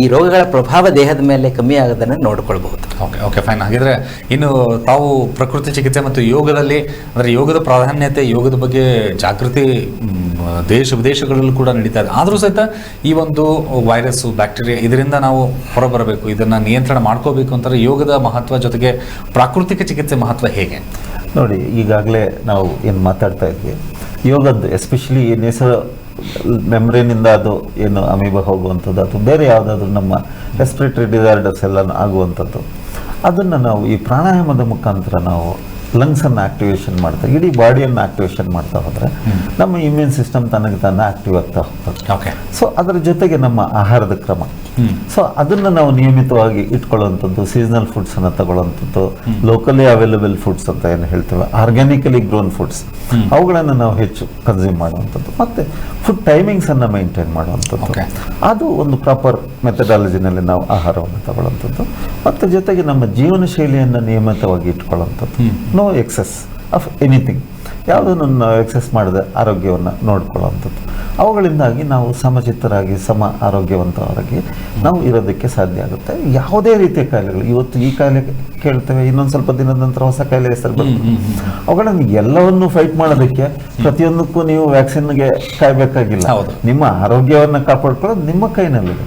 ಈ ರೋಗಗಳ ಪ್ರಭಾವ ದೇಹದ ಮೇಲೆ ಕಮ್ಮಿ ಆಗೋದನ್ನು ನೋಡ್ಕೊಳ್ಬಹುದು. ಓಕೆ ಓಕೆ ಫೈನ್ ಹಾಗಿದ್ರೆ ಇನ್ನು ತಾವು ಪ್ರಕೃತಿ ಚಿಕಿತ್ಸೆ ಮತ್ತು ಯೋಗದಲ್ಲಿ ಅಂದರೆ ಯೋಗದ ಪ್ರಾಧಾನ್ಯತೆ ಯೋಗದ ಬಗ್ಗೆ ಜಾಗೃತಿ ದೇಶ ವಿದೇಶಗಳಲ್ಲೂ ಕೂಡ ನಡೀತಾ ಇದೆ. ಆದರೂ ಸಹಿತ ಈ ಒಂದು ವೈರಸ್ಸು, ಬ್ಯಾಕ್ಟೀರಿಯಾ ಇದರಿಂದ ನಾವು ಹೊರಬರಬೇಕು. ಇದನ್ನು ನಿಯಂತ್ರಣ ಮಾಡ್ಕೋಬೇಕು ಅಂತಾರೆ. ಯೋಗದ ಮಹತ್ವ ಜೊತೆಗೆ ಪ್ರಾಕೃತಿಕ ಚಿಕಿತ್ಸೆ ಮಹತ್ವ ಹೇಗೆ? ನೋಡಿ, ಈಗಾಗಲೇ ನಾವು ಏನು ಮಾತಾಡ್ತಾ ಇದ್ವಿ. ಯೋಗದ್ದು ಎಸ್ಪೆಷಲಿ ಈ ಹೆಸರು ಮೆಮ್ರೇನಿಂದ ಅದು ಏನು ಅಮೀಬ ಹೋಗುವಂಥದ್ದು, ಅಥವಾ ಬೇರೆ ಯಾವುದಾದ್ರೂ ನಮ್ಮ ರೆಸ್ಪಿರೇಟರಿ ಡಿಸಾರ್ಡರ್ಸ್ ಎಲ್ಲ ಆಗುವಂಥದ್ದು. ಅದನ್ನು ನಾವು ಈ ಪ್ರಾಣಾಯಾಮದ ಮುಖಾಂತರ ನಾವು ಲಂಗ್ಸನ್ನು ಆಕ್ಟಿವೇಶನ್ ಮಾಡ್ತಾ ಇಡೀ ಬಾಡಿಯನ್ನು ಆಕ್ಟಿವೇಷನ್ ಮಾಡ್ತಾ ಹೋದರೆ ನಮ್ಮ ಇಮ್ಯೂನ್ ಸಿಸ್ಟಮ್ ತನಗೆ ತಾನೇ ಆಕ್ಟಿವ್ ಆಗ್ತಾ ಹೋಗ್ತದೆ. ಓಕೆ ಸೊ ಅದರ ಜೊತೆಗೆ ನಮ್ಮ ಆಹಾರದ ಕ್ರಮ. ಸೊ ಅದನ್ನು ನಾವು ನಿಯಮಿತವಾಗಿ ಇಟ್ಕೊಳ್ಳುವಂಥದ್ದು ಸೀಸನಲ್ ಫುಡ್ಸನ್ನು ತಗೊಳ್ಳುವಂಥದ್ದು ಲೋಕಲಿ ಅವೈಲಬಲ್ ಫುಡ್ಸ್ ಅಂತ ಏನು ಹೇಳ್ತೇವೆ ಆರ್ಗ್ಯಾನಿಕಲಿ ಗ್ರೋನ್ ಫುಡ್ಸ್ ಅವುಗಳನ್ನು ನಾವು ಹೆಚ್ಚು ಕನ್ಸ್ಯೂಮ್ ಮಾಡುವಂಥದ್ದು ಮತ್ತು ಫುಡ್ ಟೈಮಿಂಗ್ಸನ್ನು ಮೇಂಟೈನ್ ಮಾಡುವಂಥದ್ದು. ಅದು ಒಂದು ಪ್ರಾಪರ್ ಮೆಥಡಾಲಜಿನಲ್ಲಿ ನಾವು ಆಹಾರವನ್ನು ತಗೊಳ್ಳುವಂಥದ್ದು ಮತ್ತು ಜೊತೆಗೆ ನಮ್ಮ ಜೀವನ ಶೈಲಿಯನ್ನು ನಿಯಮಿತವಾಗಿ ಇಟ್ಕೊಳ್ಳುವಂಥದ್ದು. ನೋ ಎಕ್ಸೆಸ್ ಆಫ್ ಎನಿಥಿಂಗ್ ಯಾವುದನ್ನು ನನ್ನ ಎಕ್ಸಸ್ ಮಾಡಿದೆ ಆರೋಗ್ಯವನ್ನು ನೋಡ್ಕೊಳ್ಳುವಂಥದ್ದು. ಅವುಗಳಿಂದಾಗಿ ನಾವು ಸಮಚಿತ್ತರಾಗಿ ಸಮ ಆರೋಗ್ಯವಂತರಾಗಿ ನಾವು ಇರೋದಕ್ಕೆ ಸಾಧ್ಯ ಆಗುತ್ತೆ. ಯಾವುದೇ ರೀತಿಯ ಕಾಯಿಲೆಗಳು ಇವತ್ತು ಈ ಕಾಯಿಲೆ ಕೇಳ್ತೇವೆ ಇನ್ನೊಂದು ಸ್ವಲ್ಪ ದಿನದ ನಂತರ ಹೊಸ ಕಾಯಿಲೆ ಹೆಸರು ಬರ್ತದೆ ಅವುಗಳನ್ನು ಎಲ್ಲವನ್ನು ಫೈಟ್ ಮಾಡೋದಕ್ಕೆ ಪ್ರತಿಯೊಂದಕ್ಕೂ ನೀವು ವ್ಯಾಕ್ಸಿನ್ಗೆ ಕಾಯಬೇಕಾಗಿಲ್ಲ. ನಿಮ್ಮ ಆರೋಗ್ಯವನ್ನು ಕಾಪಾಡ್ಕೊಳ್ಳೋದು ನಿಮ್ಮ ಕೈನಲ್ಲಿದೆ.